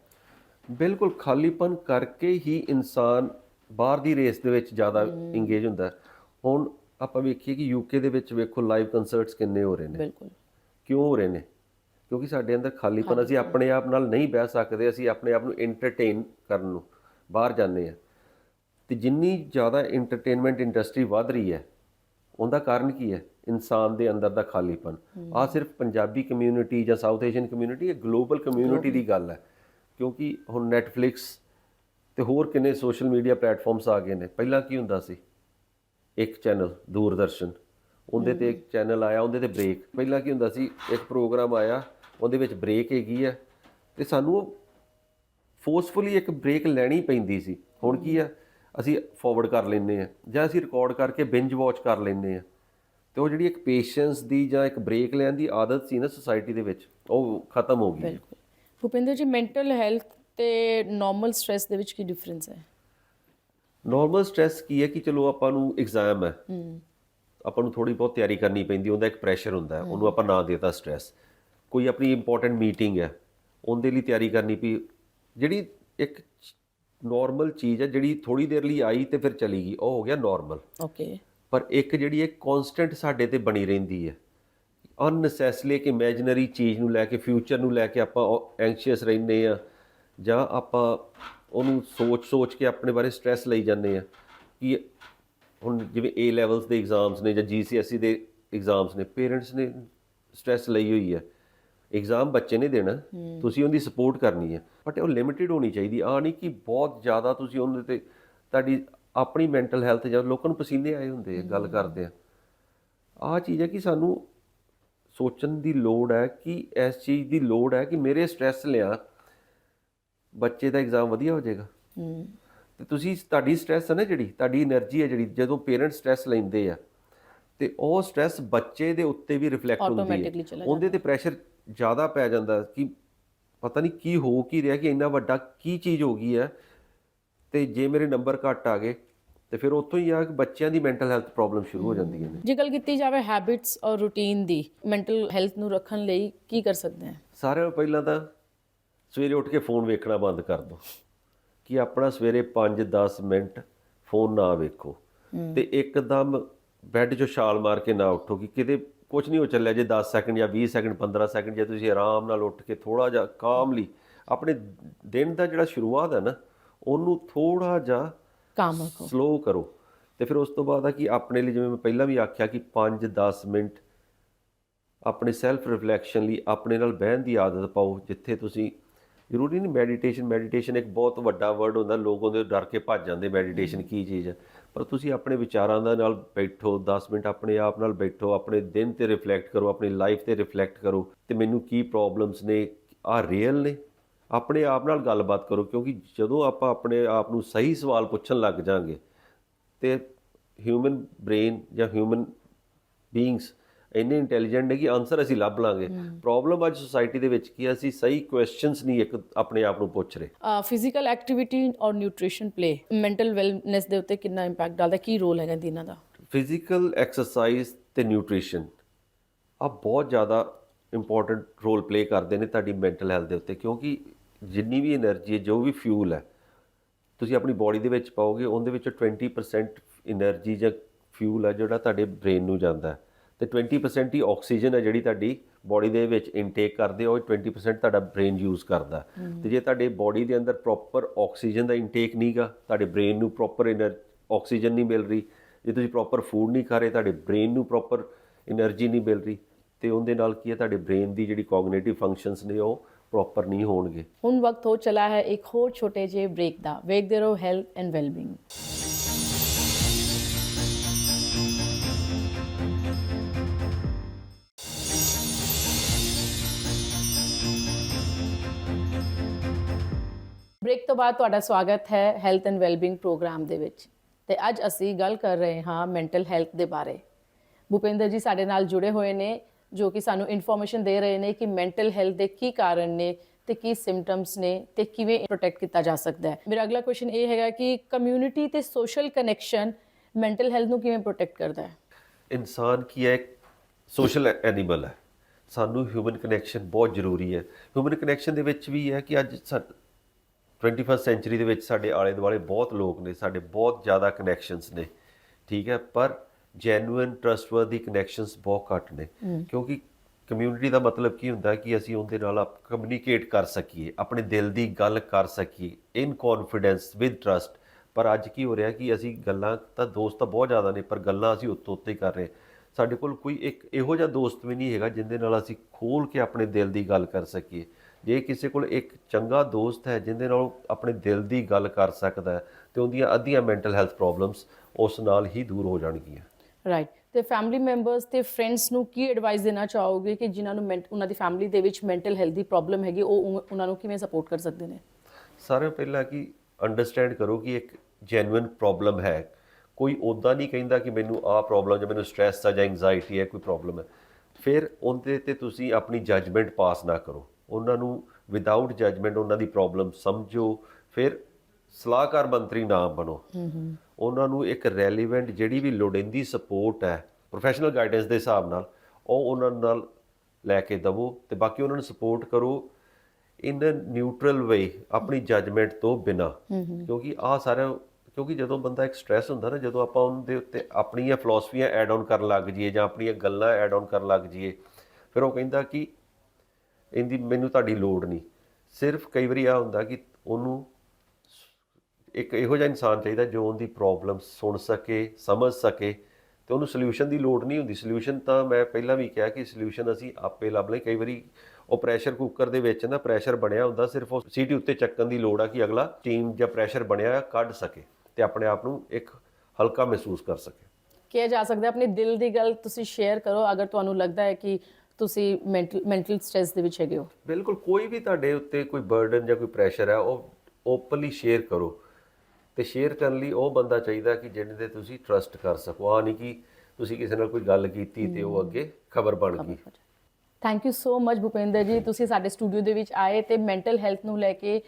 ਬਿਲਕੁਲ ਖਾਲੀਪਨ ਕਰਕੇ ਹੀ ਇਨਸਾਨ ਬਾਹਰ ਦੀ ਰੇਸ ਦੇ ਵਿੱਚ ਜ਼ਿਆਦਾ ਇੰਗੇਜ ਹੁੰਦਾ। ਹੁਣ ਆਪਾਂ ਵੇਖੀਏ ਕਿ ਯੂਕੇ ਦੇ ਵਿੱਚ ਵੇਖੋ ਲਾਈਵ ਕਨਸਰਟਸ ਕਿੰਨੇ ਹੋ ਰਹੇ ਨੇ। ਬਿਲਕੁਲ। ਕਿਉਂ ਹੋ ਰਹੇ ਨੇ? ਕਿਉਂਕਿ ਸਾਡੇ ਅੰਦਰ ਖਾਲੀਪਨ ਅਸੀਂ ਆਪਣੇ ਆਪ ਨਾਲ ਨਹੀਂ ਬਹਿ ਸਕਦੇ ਅਸੀਂ ਆਪਣੇ ਆਪ ਨੂੰ ਐਂਟਰਟੇਨ ਕਰਨ ਨੂੰ ਬਾਹਰ ਜਾਂਦੇ ਆ ਤੇ ਜਿੰਨੀ ਜ਼ਿਆਦਾ ਐਂਟਰਟੇਨਮੈਂਟ ਇੰਡਸਟਰੀ ਵੱਧ ਰਹੀ ਹੈ ਉਹਦਾ ਕਾਰਨ ਕੀ ਹੈ? ਇਨਸਾਨ ਦੇ ਅੰਦਰ ਦਾ ਖਾਲੀਪਨ। ਆ ਸਿਰਫ ਪੰਜਾਬੀ ਕਮਿਊਨਿਟੀ ਜਾਂ ਸਾਊਥ ਏਸ਼ੀਅਨ ਕਮਿਊਨਿਟੀ ਇਹ ਗਲੋਬਲ ਕਮਿਊਨਿਟੀ ਦੀ ਗੱਲ ਹੈ। ਕਿਉਂਕਿ ਹੁਣ ਨੈਟਫਲਿਕਸ ਤੇ ਹੋਰ ਕਿੰਨੇ ਸੋਸ਼ਲ ਮੀਡੀਆ ਪਲੇਟਫਾਰਮਸ ਆ ਗਏ ਨੇ। ਪਹਿਲਾਂ ਕੀ ਹੁੰਦਾ ਸੀ? ਇੱਕ ਚੈਨਲ ਦੂਰਦਰਸ਼ਨ। ਉਹਦੇ ਤੇ ਇੱਕ ਚੈਨਲ ਆਇਆ ਉਹਦੇ ਤੇ ਬ੍ਰੇਕ ਪਹਿਲਾਂ ਕੀ ਹੁੰਦਾ ਸੀ? ਇੱਕ ਪ੍ਰੋਗਰਾਮ ਆਇਆ ਉਹਦੇ ਵਿੱਚ ਬ੍ਰੇਕ ਹੈਗੀ ਹੈ ਤੇ ਸਾਨੂੰ ਉਹ ਫੋਰਸਫੁਲੀ ਇੱਕ ਬ੍ਰੇਕ ਲੈਣੀ ਪੈਂਦੀ ਸੀ। ਹੁਣ ਕੀ ਆ? ਅਸੀਂ ਫਾਰਵਰਡ ਕਰ ਲੈਂਦੇ ਆ ਜਾਂ ਅਸੀਂ ਰਿਕਾਰਡ ਕਰਕੇ ਬਿੰਜ ਵਾਚ ਕਰ ਲੈਂਦੇ ਆ। ਤੇ ਉਹ ਜਿਹੜੀ ਇੱਕ ਪੇਸ਼ੈਂਸ ਦੀ ਜਾਂ ਇੱਕ ਬ੍ਰੇਕ ਲੈਣ ਦੀ ਆਦਤ ਸੀ ਨਾ ਸੋਸਾਇਟੀ ਦੇ ਵਿੱਚ ਉਹ ਖਤਮ ਹੋ ਗਈ। ਬਿਲਕੁਲ। ਭੁਪਿੰਦਰ ਜੀ ਮੈਂਟਲ ਹੈਲਥ ਤੇ ਨਾਰਮਲ ਸਟ੍ਰੈਸ ਦੇ ਵਿੱਚ ਕੀ ਡਿਫਰੈਂਸ ਹੈ? ਨਾਰਮਲ ਸਟ੍ਰੈਸ ਕੀ ਹੈ ਕਿ ਚਲੋ ਆਪਾਂ ਨੂੰ ਐਗਜ਼ਾਮ ਹੈ। ਹੂੰ। ਆਪਾਂ ਨੂੰ ਥੋੜੀ ਬਹੁਤ ਤਿਆਰੀ ਕਰਨੀ ਪੈਂਦੀ ਉਹਦਾ ਇੱਕ ਪ੍ਰੈਸ਼ਰ ਹੁੰਦਾ ਉਹਨੂੰ ਆਪਾਂ ਨਾਂ ਦੇਤਾ ਸਟ੍ਰੈਸ ਕੋਈ ਆਪਣੀ ਇੰਪੋਰਟੈਂਟ ਮੀਟਿੰਗ ਹੈ ਉਹਦੇ ਲਈ ਤਿਆਰੀ ਕਰਨੀ ਪਈ ਜਿਹੜੀ ਇੱਕ ਨਾਰਮਲ ਚੀਜ਼ ਹੈ ਜਿਹੜੀ ਥੋੜੀ ਦੇਰ ਲਈ ਆਈ ਤੇ ਫਿਰ ਚਲੀ ਗਈ ਉਹ ਹੋ ਗਿਆ ਨਾਰਮਲ ਓਕੇ ਪਰ ਇੱਕ ਜਿਹੜੀ ਇੱਕ ਕਨਸਟੈਂਟ ਸਾਡੇ ਤੇ ਬਣੀ ਰਹਿੰਦੀ ਹੈ ਅਨਨੈਸੈਸਲੀ ਇੱਕ ਇਮੇਜਿਨਰੀ ਚੀਜ਼ ਨੂੰ ਲੈ ਕੇ ਫਿਊਚਰ ਨੂੰ ਲੈ ਕੇ ਆਪਾਂ ਐਂਗਸ਼ੀਅਸ ਰਹਿੰਦੇ ਆ ਜਾਂ ਆਪਾਂ ਉਹਨੂੰ ਸੋਚ-ਸੋਚ ਕੇ ਆਪਣੇ ਬਾਰੇ ਸਟ੍ਰੈਸ ਲਈ ਜਾਂਦੇ ਆ ਕਿ ਹੁਣ ਜਿਵੇਂ A ਲੈਵਲਸ ਦੇ ਐਗਜ਼ਾਮਸ ਨੇ ਜਾਂ GCSE ਦੇ ਐਗਜ਼ਾਮਸ ਨੇ ਪੇਰੈਂਟਸ ਨੇ ਸਟ੍ਰੈਸ ਲਈ ਹੋਈ ਹੈ ਐਗਜ਼ਾਮ ਬੱਚੇ ਨੇ ਦੇਣਾ ਤੁਸੀਂ ਉਹਦੀ ਸਪੋਰਟ ਕਰਨੀ ਹੈ ਬਟ ਉਹ ਲਿਮਿਟਿਡ ਹੋਣੀ ਚਾਹੀਦੀ ਆ। ਨਹੀਂ ਕਿ ਬਹੁਤ ਜ਼ਿਆਦਾ ਤੁਸੀਂ ਉਹਦੇ ਤੇ ਤੁਹਾਡੀ ਆਪਣੀ ਮੈਂਟਲ ਹੈਲਥ ਜਾਂ ਲੋਕਾਂ ਨੂੰ ਪਸੀਨੇ ਆਏ ਹੁੰਦੇ ਆ ਗੱਲ ਕਰਦੇ ਆ। ਆਹ ਚੀਜ਼ ਹੈ ਕਿ ਸਾਨੂੰ ਸੋਚਣ ਦੀ ਲੋੜ ਹੈ ਕਿ ਇਸ ਚੀਜ਼ ਦੀ ਲੋੜ ਹੈ ਕਿ ਮੇਰੇ ਸਟ्रेस ਲਿਆ ਬੱਚੇ ਦਾ ਐਗਜ਼ਾਮ ਵਧੀਆ ਹੋ ਜਾਏਗਾ। ਤੇ ਤੁਸੀਂ ਤੁਹਾਡੀ ਸਟ्रेस ਹੈ ਨਾ ਜਿਹੜੀ ਤੁਹਾਡੀ એનર્ਜੀ ਹੈ ਜਿਹੜੀ ਜਦੋਂ ਪੇਰੈਂਟਸ ਸਟ्रेस ਲੈਂਦੇ ਆ ਤੇ ਉਹ ਸਟ੍ਰੈਸ ਬੱਚੇ ਦੇ ਉੱਤੇ ਵੀ ਰਿਫਲੈਕਟ ਹੁੰਦੀ ਹੈ। ਉਹਦੇ ਤੇ ਪ੍ਰੈਸ਼ਰ ਜ਼ਿਆਦਾ ਪੈ ਜਾਂਦਾ ਕਿ ਪਤਾ ਨਹੀਂ ਕੀ ਹੋ ਕੀ ਰਿਹਾ ਕਿ ਇੰਨਾ ਵੱਡਾ ਕੀ ਚੀਜ਼ ਹੋ ਗਈ ਹੈ। ਤੇ ਜੇ ਮੇਰੇ ਨੰਬਰ ਘੱਟ ਆ ਗਏ ਤੇ ਫਿਰ ਉੱਥੋਂ ਹੀ ਆ ਕਿ ਬੱਚਿਆਂ ਦੀ ਮੈਂਟਲ ਹੈਲਥ ਪ੍ਰੋਬਲਮ ਸ਼ੁਰੂ ਹੋ ਜਾਂਦੀਆਂ ਨੇ। ਜੇ ਗੱਲ ਕੀਤੀ ਜਾਵੇ ਹੈਬਿਟਸ ਔਰ ਰੂਟੀਨ ਦੀ ਮੈਂਟਲ ਹੈਲਥ ਨੂੰ ਰੱਖਣ ਲਈ ਕੀ ਕਰ ਸਕਦੇ ਹਾਂ ਸਾਰਿਆਂ ਤੋਂ ਪਹਿਲਾਂ ਤਾਂ ਸਵੇਰੇ ਉੱਠ ਕੇ ਫੋਨ ਵੇਖਣਾ ਬੰਦ ਕਰ ਦਿਓ ਕਿ ਆਪਣਾ ਸਵੇਰੇ 5-10 ਮਿੰਟ ਫੋਨ ਨਾ ਵੇਖੋ। ਤੇ ਇੱਕਦਮ ਬੈੱਡ 'ਚੋਂ ਛਾਲ ਮਾਰ ਕੇ ਨਾ ਉੱਠੋ ਕਿ ਕਿਤੇ ਕੁਝ ਨਹੀਂ ਹੋ ਚੱਲਿਆ। ਜੇ 10 ਸੈਕਿੰਡ ਜਾਂ 20 ਸੈਕਿੰਡ 15 ਸੈਕਿੰਡ ਜੇ ਤੁਸੀਂ ਆਰਾਮ ਨਾਲ ਉੱਠ ਕੇ ਥੋੜਾ ਜਿਹਾ ਕਾਮਲੀ ਆਪਣੇ ਦਿਨ ਦਾ ਜਿਹੜਾ ਸ਼ੁਰੂਆਤ ਹੈ ਨਾ ਉਹਨੂੰ ਥੋੜਾ ਜਿਹਾ ਕੰਮ ਰੱਖੋ। ਸਲੋ ਕਰੋ। ਤੇ ਫਿਰ ਉਸ ਤੋਂ ਬਾਅਦ ਆ ਕਿ ਆਪਣੇ ਲਈ ਜਿਵੇਂ ਮੈਂ ਪਹਿਲਾਂ ਵੀ ਆਖਿਆ ਕਿ 5-10 ਮਿੰਟ ਆਪਣੇ ਸੈਲਫ ਰਿਫਲੈਕਸ਼ਨ ਲਈ ਆਪਣੇ ਨਾਲ ਬਹਿਣ ਦੀ ਆਦਤ ਪਾਓ ਜਿੱਥੇ ਤੁਸੀਂ ਜ਼ਰੂਰੀ ਨਹੀਂ ਮੈਡੀਟੇਸ਼ਨ ਮੈਡੀਟੇਸ਼ਨ ਇੱਕ ਬਹੁਤ ਵੱਡਾ ਵਰਡ ਹੁੰਦਾ ਲੋਕ ਉਹਦੇ ਡਰ ਕੇ ਭੱਜ ਜਾਂਦੇ ਮੈਡੀਟੇਸ਼ਨ ਕੀ ਚੀਜ਼ ਹੈ। ਪਰ ਤੁਸੀਂ ਆਪਣੇ ਵਿਚਾਰਾਂ ਦਾ ਨਾਲ ਬੈਠੋ 10 ਮਿੰਟ ਆਪਣੇ ਆਪ ਨਾਲ ਬੈਠੋ, ਆਪਣੇ ਦਿਨ ਤੇ ਰਿਫਲੈਕਟ ਕਰੋ, ਆਪਣੀ ਲਾਈਫ ਤੇ ਰਿਫਲੈਕਟ ਕਰੋ ਤੇ ਮੈਨੂੰ ਕੀ ਪ੍ਰੋਬਲਮਸ ਨੇ ਆ ਰੀਅਲ ਨੇ? ਆਪਣੇ ਆਪ ਨਾਲ ਗੱਲਬਾਤ ਕਰੋ ਕਿਉਂਕਿ ਜਦੋਂ ਆਪਾਂ ਆਪਣੇ ਆਪ ਨੂੰ ਸਹੀ ਸਵਾਲ ਪੁੱਛਣ ਲੱਗ ਜਾਾਂਗੇ ਤੇ ਹਿਊਮਨ ਬ੍ਰੇਨ ਜਾਂ ਹਿਊਮਨ ਬੀਇੰਗਸ ਇੰਨੇ ਇੰਟੈਲੀਜੈਂਟ ਨੇ ਕਿ ਆਨਸਰ ਅਸੀਂ ਲੱਭ ਲਾਂਗੇ। ਪ੍ਰੋਬਲਮ ਅੱਜ ਸੋਸਾਇਟੀ ਦੇ ਵਿੱਚ ਕੀ ਅਸੀਂ ਸਹੀ ਕੁਐਸਚਨਸ ਨਹੀਂ ਇੱਕ ਆਪਣੇ ਆਪ ਨੂੰ ਪੁੱਛ ਰਹੇ। Physical activity or nutrition play mental wellness ਦੇ ਉੱਤੇ ਕਿੰਨਾ ਇੰਪੈਕਟ ਡਾਲਦਾ ਕੀ ਰੋਲ ਹੈਗਾ ਇਹਨਾਂ ਦਾ? ਫਿਜ਼ੀਕਲ ਐਕਸਰਸਾਈਜ਼ ਤੇ ਨਿਊਟ੍ਰੀਸ਼ਨ ਆ ਬਹੁਤ ਜ਼ਿਆਦਾ ਇੰਪੋਰਟੈਂਟ ਰੋਲ ਪਲੇ ਕਰਦੇ ਨੇ ਤੁਹਾਡੀ ਮੈਂਟਲ ਹੈਲਥ ਦੇ ਉੱਤੇ ਕਿਉਂਕਿ ਜਿੰਨੀ ਵੀ એનર્ਜੀ ਹੈ ਜੋ ਵੀ ਫਿਊਲ ਹੈ ਤੁਸੀਂ ਆਪਣੀ ਬਾਡੀ ਦੇ ਵਿੱਚ ਪਾਓਗੇ ਉਹਦੇ ਵਿੱਚੋਂ 20% એનર્ਜੀ ਜਾਂ ਫਿਊਲ ਹੈ ਜਿਹੜਾ ਤੁਹਾਡੇ ਬ੍ਰੇਨ ਨੂੰ ਜਾਂਦਾ ਹੈ। ਤੇ 20% ਹੀ ਆਕਸੀਜਨ ਹੈ ਜਿਹੜੀ ਤੁਹਾਡੀ ਬਾਡੀ ਦੇ ਵਿੱਚ ਇਨਟੇਕ ਕਰਦੇ ਹੋ 20% ਤੁਹਾਡਾ ਬ੍ਰੇਨ ਯੂਜ਼ ਕਰਦਾ। ਤੇ ਜੇ ਤੁਹਾਡੇ ਬਾਡੀ ਦੇ ਅੰਦਰ ਪ੍ਰੋਪਰ ਆਕਸੀਜਨ ਦਾ ਇਨਟੇਕ ਨਹੀਂਗਾ ਤੁਹਾਡੇ ਬ੍ਰੇਨ ਨੂੰ ਪ੍ਰੋਪਰ ਇਨਰ ਆਕਸੀਜਨ ਨਹੀਂ ਮਿਲ ਰਹੀ, ਜੇ ਤੁਸੀਂ ਪ੍ਰੋਪਰ ਫੂਡ ਨਹੀਂ ਖਾ ਰਹੇ, ਤੁਹਾਡੇ ਬ੍ਰੇਨ ਨੂੰ ਪ੍ਰੋਪਰ એનર્ਜੀ ਨਹੀਂ ਮਿਲ ਰਹੀ, ਤੇ ਉਹਦੇ ਨਾਲ ਕੀ ਹੈ, ਤੁਹਾਡੇ ਬ੍ਰੇਨ ਦੀ ਜਿਹੜੀ ਕੋਗਨੇਟਿਵ ਫੰਕਸ਼ਨਸ ਨੇ, ਉਹ ਪ੍ਰੋਪਰ ਨਹੀਂ ਹੋਣਗੇ। ਹੁਣ ਵਕਤ ਹੋ ਚਲਾ ਹੈ ਇੱਕ ਹੋਰ ਛੋਟੇ ਜਿਹੇ ਬ੍ਰੇਕ ਦਾ। ਵੇਖਦੇ ਰਹੋ ਹੈਲਥ ਐਂਡ ਵੈਲਬੀਇੰਗ ਬ੍ਰੇਕ ਤੋਂ ਬਾਅਦ ਤੁਹਾਡਾ ਸਵਾਗਤ ਹੈ ਹੈਲਥ ਐਂਡ ਵੈਲਬੀਇੰਗ ਪ੍ਰੋਗਰਾਮ ਦੇ ਵਿੱਚ। ਤੇ ਅੱਜ ਅਸੀਂ ਗੱਲ ਕਰ ਰਹੇ ਹਾਂ ਮੈਂਟਲ ਹੈਲਥ ਦੇ ਬਾਰੇ। ਭੁਪਿੰਦਰ ਜੀ ਸਾਡੇ ਨਾਲ ਜੁੜੇ ਹੋਏ ਨੇ, ਜੋ ਕਿ ਸਾਨੂੰ ਇਨਫੋਰਮੇਸ਼ਨ ਦੇ ਰਹੇ ਨੇ ਕਿ ਮੈਂਟਲ ਹੈਲਥ ਦੇ ਕੀ ਕਾਰਨ ਨੇ ਤੇ ਕੀ ਸਿੰਪਟਮਸ ਨੇ ਤੇ ਕਿਵੇਂ ਪ੍ਰੋਟੈਕਟ ਕੀਤਾ ਜਾ ਸਕਦਾ ਹੈ। ਮੇਰਾ ਅਗਲਾ ਕੁਐਸਚਨ ਇਹ ਹੈਗਾ ਕਿ ਕਮਿਊਨਿਟੀ ਤੇ ਸੋਸ਼ਲ ਕਨੈਕਸ਼ਨ ਮੈਂਟਲ ਹੈਲਥ ਨੂੰ ਕਿਵੇਂ ਪ੍ਰੋਟੈਕਟ ਕਰਦਾ ਹੈ? ਇਨਸਾਨ ਕੀ ਹੈ? ਸੋਸ਼ਲ ਐਨੀਮਲ ਹੈ। ਸਾਨੂੰ ਹਿਊਮਨ ਕਨੈਕਸ਼ਨ ਬਹੁਤ ਜ਼ਰੂਰੀ ਹੈ। ਹਿਊਮਨ ਕਨੈਕਸ਼ਨ ਦੇ ਵਿੱਚ ਵੀ ਹੈ ਕਿ ਅੱਜ ਸਾ- 21st ਸੈਂਚੁਰੀ ਦੇ ਵਿੱਚ ਸਾਡੇ ਆਲੇ ਦੁਆਲੇ ਬਹੁਤ ਲੋਕ ਨੇ ਸਾਡੇ ਬਹੁਤ ਜ਼ਿਆਦਾ ਕਨੈਕਸ਼ਨਸ ਨੇ ਠੀਕ ਹੈ ਪਰ ਜੈਨੂਇਨ ਟਰਸਟਵਰਦੀ ਕਨੈਕਸ਼ਨਸ ਬਹੁਤ ਘੱਟ ਨੇ ਕਿਉਂਕਿ ਕਮਿਊਨਿਟੀ ਦਾ ਮਤਲਬ ਕੀ ਹੁੰਦਾ ਕਿ ਅਸੀਂ ਉਹਦੇ ਨਾਲ ਕਮਿਊਨੀਕੇਟ ਕਰ ਸਕੀਏ ਆਪਣੇ ਦਿਲ ਦੀ ਗੱਲ ਕਰ ਸਕੀਏ ਇਨ ਕੌਨਫੀਡੈਂਸ ਵਿਦ ਟਰਸਟ ਪਰ ਅੱਜ ਕੀ ਹੋ ਰਿਹਾ ਕਿ ਅਸੀਂ ਗੱਲਾਂ ਤਾਂ ਦੋਸਤ ਤਾਂ ਬਹੁਤ ਜ਼ਿਆਦਾ ਨੇ ਪਰ ਗੱਲਾਂ ਅਸੀਂ ਉੱਤੋਂ ਉੱਤੇ ਕਰ ਰਹੇ ਸਾਡੇ ਕੋਲ ਕੋਈ ਇੱਕ ਇਹੋ ਜਿਹਾ ਦੋਸਤ ਵੀ ਨਹੀਂ ਹੈਗਾ ਜਿੰਦੇ ਨਾਲ ਅਸੀਂ ਖੋਲ ਕੇ ਆਪਣੇ ਦਿਲ ਦੀ ਗੱਲ ਕਰ ਸਕੀਏ। ਜੇ ਕਿਸੇ ਕੋਲ ਇੱਕ ਚੰਗਾ ਦੋਸਤ ਹੈ ਜਿੰਦੇ ਨਾਲ ਉਹ ਆਪਣੇ ਦਿਲ ਦੀ ਗੱਲ ਕਰ ਸਕਦਾ ਹੈ ਤੇ ਉਹਦੀਆਂ ਅੱਧੀਆਂ ਮੈਂਟਲ ਹੈਲਥ ਪ੍ਰੋਬਲਮਸ ਉਸ ਨਾਲ ਹੀ ਦੂਰ ਹੋ ਜਾਣਗੀਆਂ। ਰਾਈਟ ਤੇ ਫੈਮਿਲੀ ਮੈਂਬਰਸ ਤੇ ਫਰੈਂਡਸ ਨੂੰ ਕੀ ਐਡਵਾਈਸ ਦੇਣਾ ਚਾਹੋਗੇ ਕਿ ਜਿਨ੍ਹਾਂ ਨੂੰ ਉਹਨਾਂ ਦੀ ਫੈਮਿਲੀ ਦੇ ਵਿੱਚ ਮੈਂਟਲ ਹੈਲਥ ਦੀ ਪ੍ਰੋਬਲਮ ਹੈਗੀ ਉਹ ਉਹਨਾਂ ਨੂੰ ਕਿਵੇਂ ਸਪੋਰਟ ਕਰ ਸਕਦੇ ਨੇ? ਸਾਰਿਆਂ ਤੋਂ ਪਹਿਲਾਂ ਕਿ ਅੰਡਰਸਟੈਂਡ ਕਰੋ ਕਿ ਇੱਕ ਜੈਨੂਇਨ ਪ੍ਰੋਬਲਮ ਹੈ। ਕੋਈ ਉਦਾਂ ਨਹੀਂ ਕਹਿੰਦਾ ਕਿ ਮੈਨੂੰ ਆਹ ਪ੍ਰੋਬਲਮ ਜਾਂ ਮੈਨੂੰ ਸਟ੍ਰੈਸ ਆ ਜਾਂ ਐਂਜ਼ਾਇਟੀ ਹੈ ਕੋਈ ਪ੍ਰੋਬਲਮ ਹੈ। ਫਿਰ ਉਹਦੇ ਤੇ ਤੁਸੀਂ ਆਪਣੀ ਜੱਜਮੈਂਟ ਪਾਸ ਨਾ ਕਰੋ। ਉਹਨਾਂ ਨੂੰ ਵਿਦਆਊਟ ਜੱਜਮੈਂਟ ਉਹਨਾਂ ਦੀ ਪ੍ਰੋਬਲਮ ਸਮਝੋ ਫਿਰ ਸਲਾਹਕਾਰ ਮੰਤਰੀ ਨਾ ਬਣੋ। ਉਹਨਾਂ ਨੂੰ ਇੱਕ ਰੈਲੇਵੈਂਟ ਜਿਹੜੀ ਵੀ ਲੋੜੀਂਦੀ ਸਪੋਰਟ ਹੈ ਪ੍ਰੋਫੈਸ਼ਨਲ ਗਾਈਡੈਂਸ ਦੇ ਹਿਸਾਬ ਨਾਲ ਉਹ ਉਹਨਾਂ ਨਾਲ ਲੈ ਕੇ ਦਵੋ ਤੇ ਬਾਕੀ ਉਹਨਾਂ ਨੂੰ ਸਪੋਰਟ ਕਰੋ ਇਨ ਨਿਊਟਰਲ ਵੇ ਆਪਣੀ ਜੱਜਮੈਂਟ ਤੋਂ ਬਿਨਾ। ਕਿਉਂਕਿ ਆ ਸਾਰਾ ਕਿਉਂਕਿ ਜਦੋਂ ਬੰਦਾ ਇੱਕ ਸਟ੍ਰੈਸ ਹੁੰਦਾ ਨਾ ਜਦੋਂ ਆਪਾਂ ਉਹਦੇ ਉੱਤੇ ਆਪਣੀਆਂ ਫਿਲਾਸਫੀਆਂ ਐਡ ਆਨ ਕਰਨ ਲੱਗ ਜਾਈਏ ਜਾਂ ਆਪਣੀਆਂ ਗੱਲਾਂ ਐਡ ਆਨ ਕਰਨ ਲੱਗ ਜਾਈਏ ਫਿਰ ਉਹ ਕਹਿੰਦਾ ਕਿ ਇਹਦੀ ਮੈਨੂੰ ਤੁਹਾਡੀ ਲੋੜ ਨਹੀਂ। ਸਿਰਫ ਕਈ ਵਾਰੀ ਆ ਹੁੰਦਾ ਕਿ ਉਹਨੂੰ ਇੱਕ ਇਹੋ ਜਿਹਾ ਇਨਸਾਨ ਚਾਹੀਦਾ ਜੋ ਉਹਦੀ ਪ੍ਰੋਬਲਮ ਸੁਣ ਸਕੇ ਸਮਝ ਸਕੇ ਤੇ ਉਹਨੂੰ ਸੋਲੂਸ਼ਨ ਦੀ ਲੋੜ ਨਹੀਂ ਹੁੰਦੀ। ਸੋਲੂਸ਼ਨ ਤਾਂ ਮੈਂ ਪਹਿਲਾਂ ਵੀ ਕਿਹਾ ਕਿ ਸੋਲੂਸ਼ਨ ਅਸੀਂ ਆਪੇ ਲੱਭ ਲਈ ਕਈ ਵਾਰੀ ਉਹ ਪ੍ਰੈਸ਼ਰ ਕੁੱਕਰ ਦੇ ਵਿੱਚ ਨਾ ਪ੍ਰੈਸ਼ਰ ਬਣਿਆ ਹੁੰਦਾ ਸਿਰਫ ਉਹ ਸੀਟੀ ਉੱਤੇ ਚੱਕਣ ਦੀ ਲੋੜ ਆ ਕਿ ਅਗਲਾ ਟੀਮ ਜਾਂ ਪ੍ਰੈਸ਼ਰ ਬਣਿਆ ਕੱਢ ਸਕੇ ਤੇ ਆਪਣੇ ਆਪ ਨੂੰ ਇੱਕ ਹਲਕਾ ਮਹਿਸੂਸ ਕਰ ਸਕੇ। ਕਿਹਾ ਜਾ ਸਕਦਾ ਹੈ, ਆਪਣੀ ਦਿਲ ਦੀ ਗੱਲ ਤੁਸੀਂ ਸ਼ੇਅਰ ਕਰੋ। ਅਗਰ ਤੁਹਾਨੂੰ ਲੱਗਦਾ ਹੈ ਕਿ ਤੁਸੀਂ ਮੈਂਟਲ ਮੈਂਟਲ ਸਟ੍ਰੈਸ ਦੇ ਵਿੱਚ ਹੈਗੇ ਹੋ? ਬਿਲਕੁਲ ਕੋਈ ਵੀ ਤੁਹਾਡੇ ਉੱਤੇ ਕੋਈ ਬਰਡਨ ਜਾਂ ਕੋਈ ਪ੍ਰੈਸ਼ਰ ਹੈ ਉਹ ਓਪਨਲੀ ਸ਼ੇਅਰ ਕਰੋ। ਤੇ ਸ਼ੇਅਰ ਕਰਨ ਲਈ ਉਹ ਬੰਦਾ ਚਾਹੀਦਾ ਕਿ ਜਿਹਦੇ ਤੇ ਤੁਸੀਂ ਟਰਸਟ ਕਰ ਸਕੋ। ਆ ਨਹੀਂ ਕਿ ਤੁਸੀਂ ਕਿਸੇ ਨਾਲ ਕੋਈ ਗੱਲ ਕੀਤੀ ਤੇ ਉਹ ਅੱਗੇ ਖਬਰ ਬਣ ਗਈ। Thank you so much Bhupinder ji. ਤੁਸੀਂ ਸਾਡੇ ਸਟੂਡੀਓ ਦੇ ਵਿੱਚ ਆਏ ਤੇ ਮੈਂਟਲ ਹੈਲਥ ਨੂੰ ਲੈ ਕੇ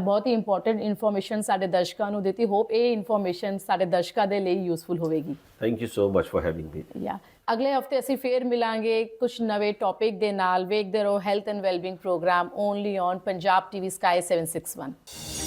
ਬਹੁਤ ਹੀ ਇੰਪੋਰਟੈਂਟ ਇਨਫੋਰਮੇਸ਼ਨ ਸਾਡੇ ਦਰਸ਼ਕਾਂ ਨੂੰ ਦਿੱਤੀ। ਹੋਪ ਇਹ ਇਨਫੋਰਮੇਸ਼ਨ ਸਾਡੇ ਦਰਸ਼ਕਾਂ ਦੇ ਲਈ ਯੂਸਫੁਲ ਹੋਵੇਗੀ। Thank you so much for having me ਯਾ ਅਗਲੇ ਹਫ਼ਤੇ ਅਸੀਂ ਫੇਰ ਮਿਲਾਂਗੇ ਕੁਝ ਨਵੇਂ ਟੌਪਿਕ ਦੇ ਨਾਲ। ਵੇਖਦੇ ਰਹੋ health and wellbeing programme only on Punjab TV Sky 761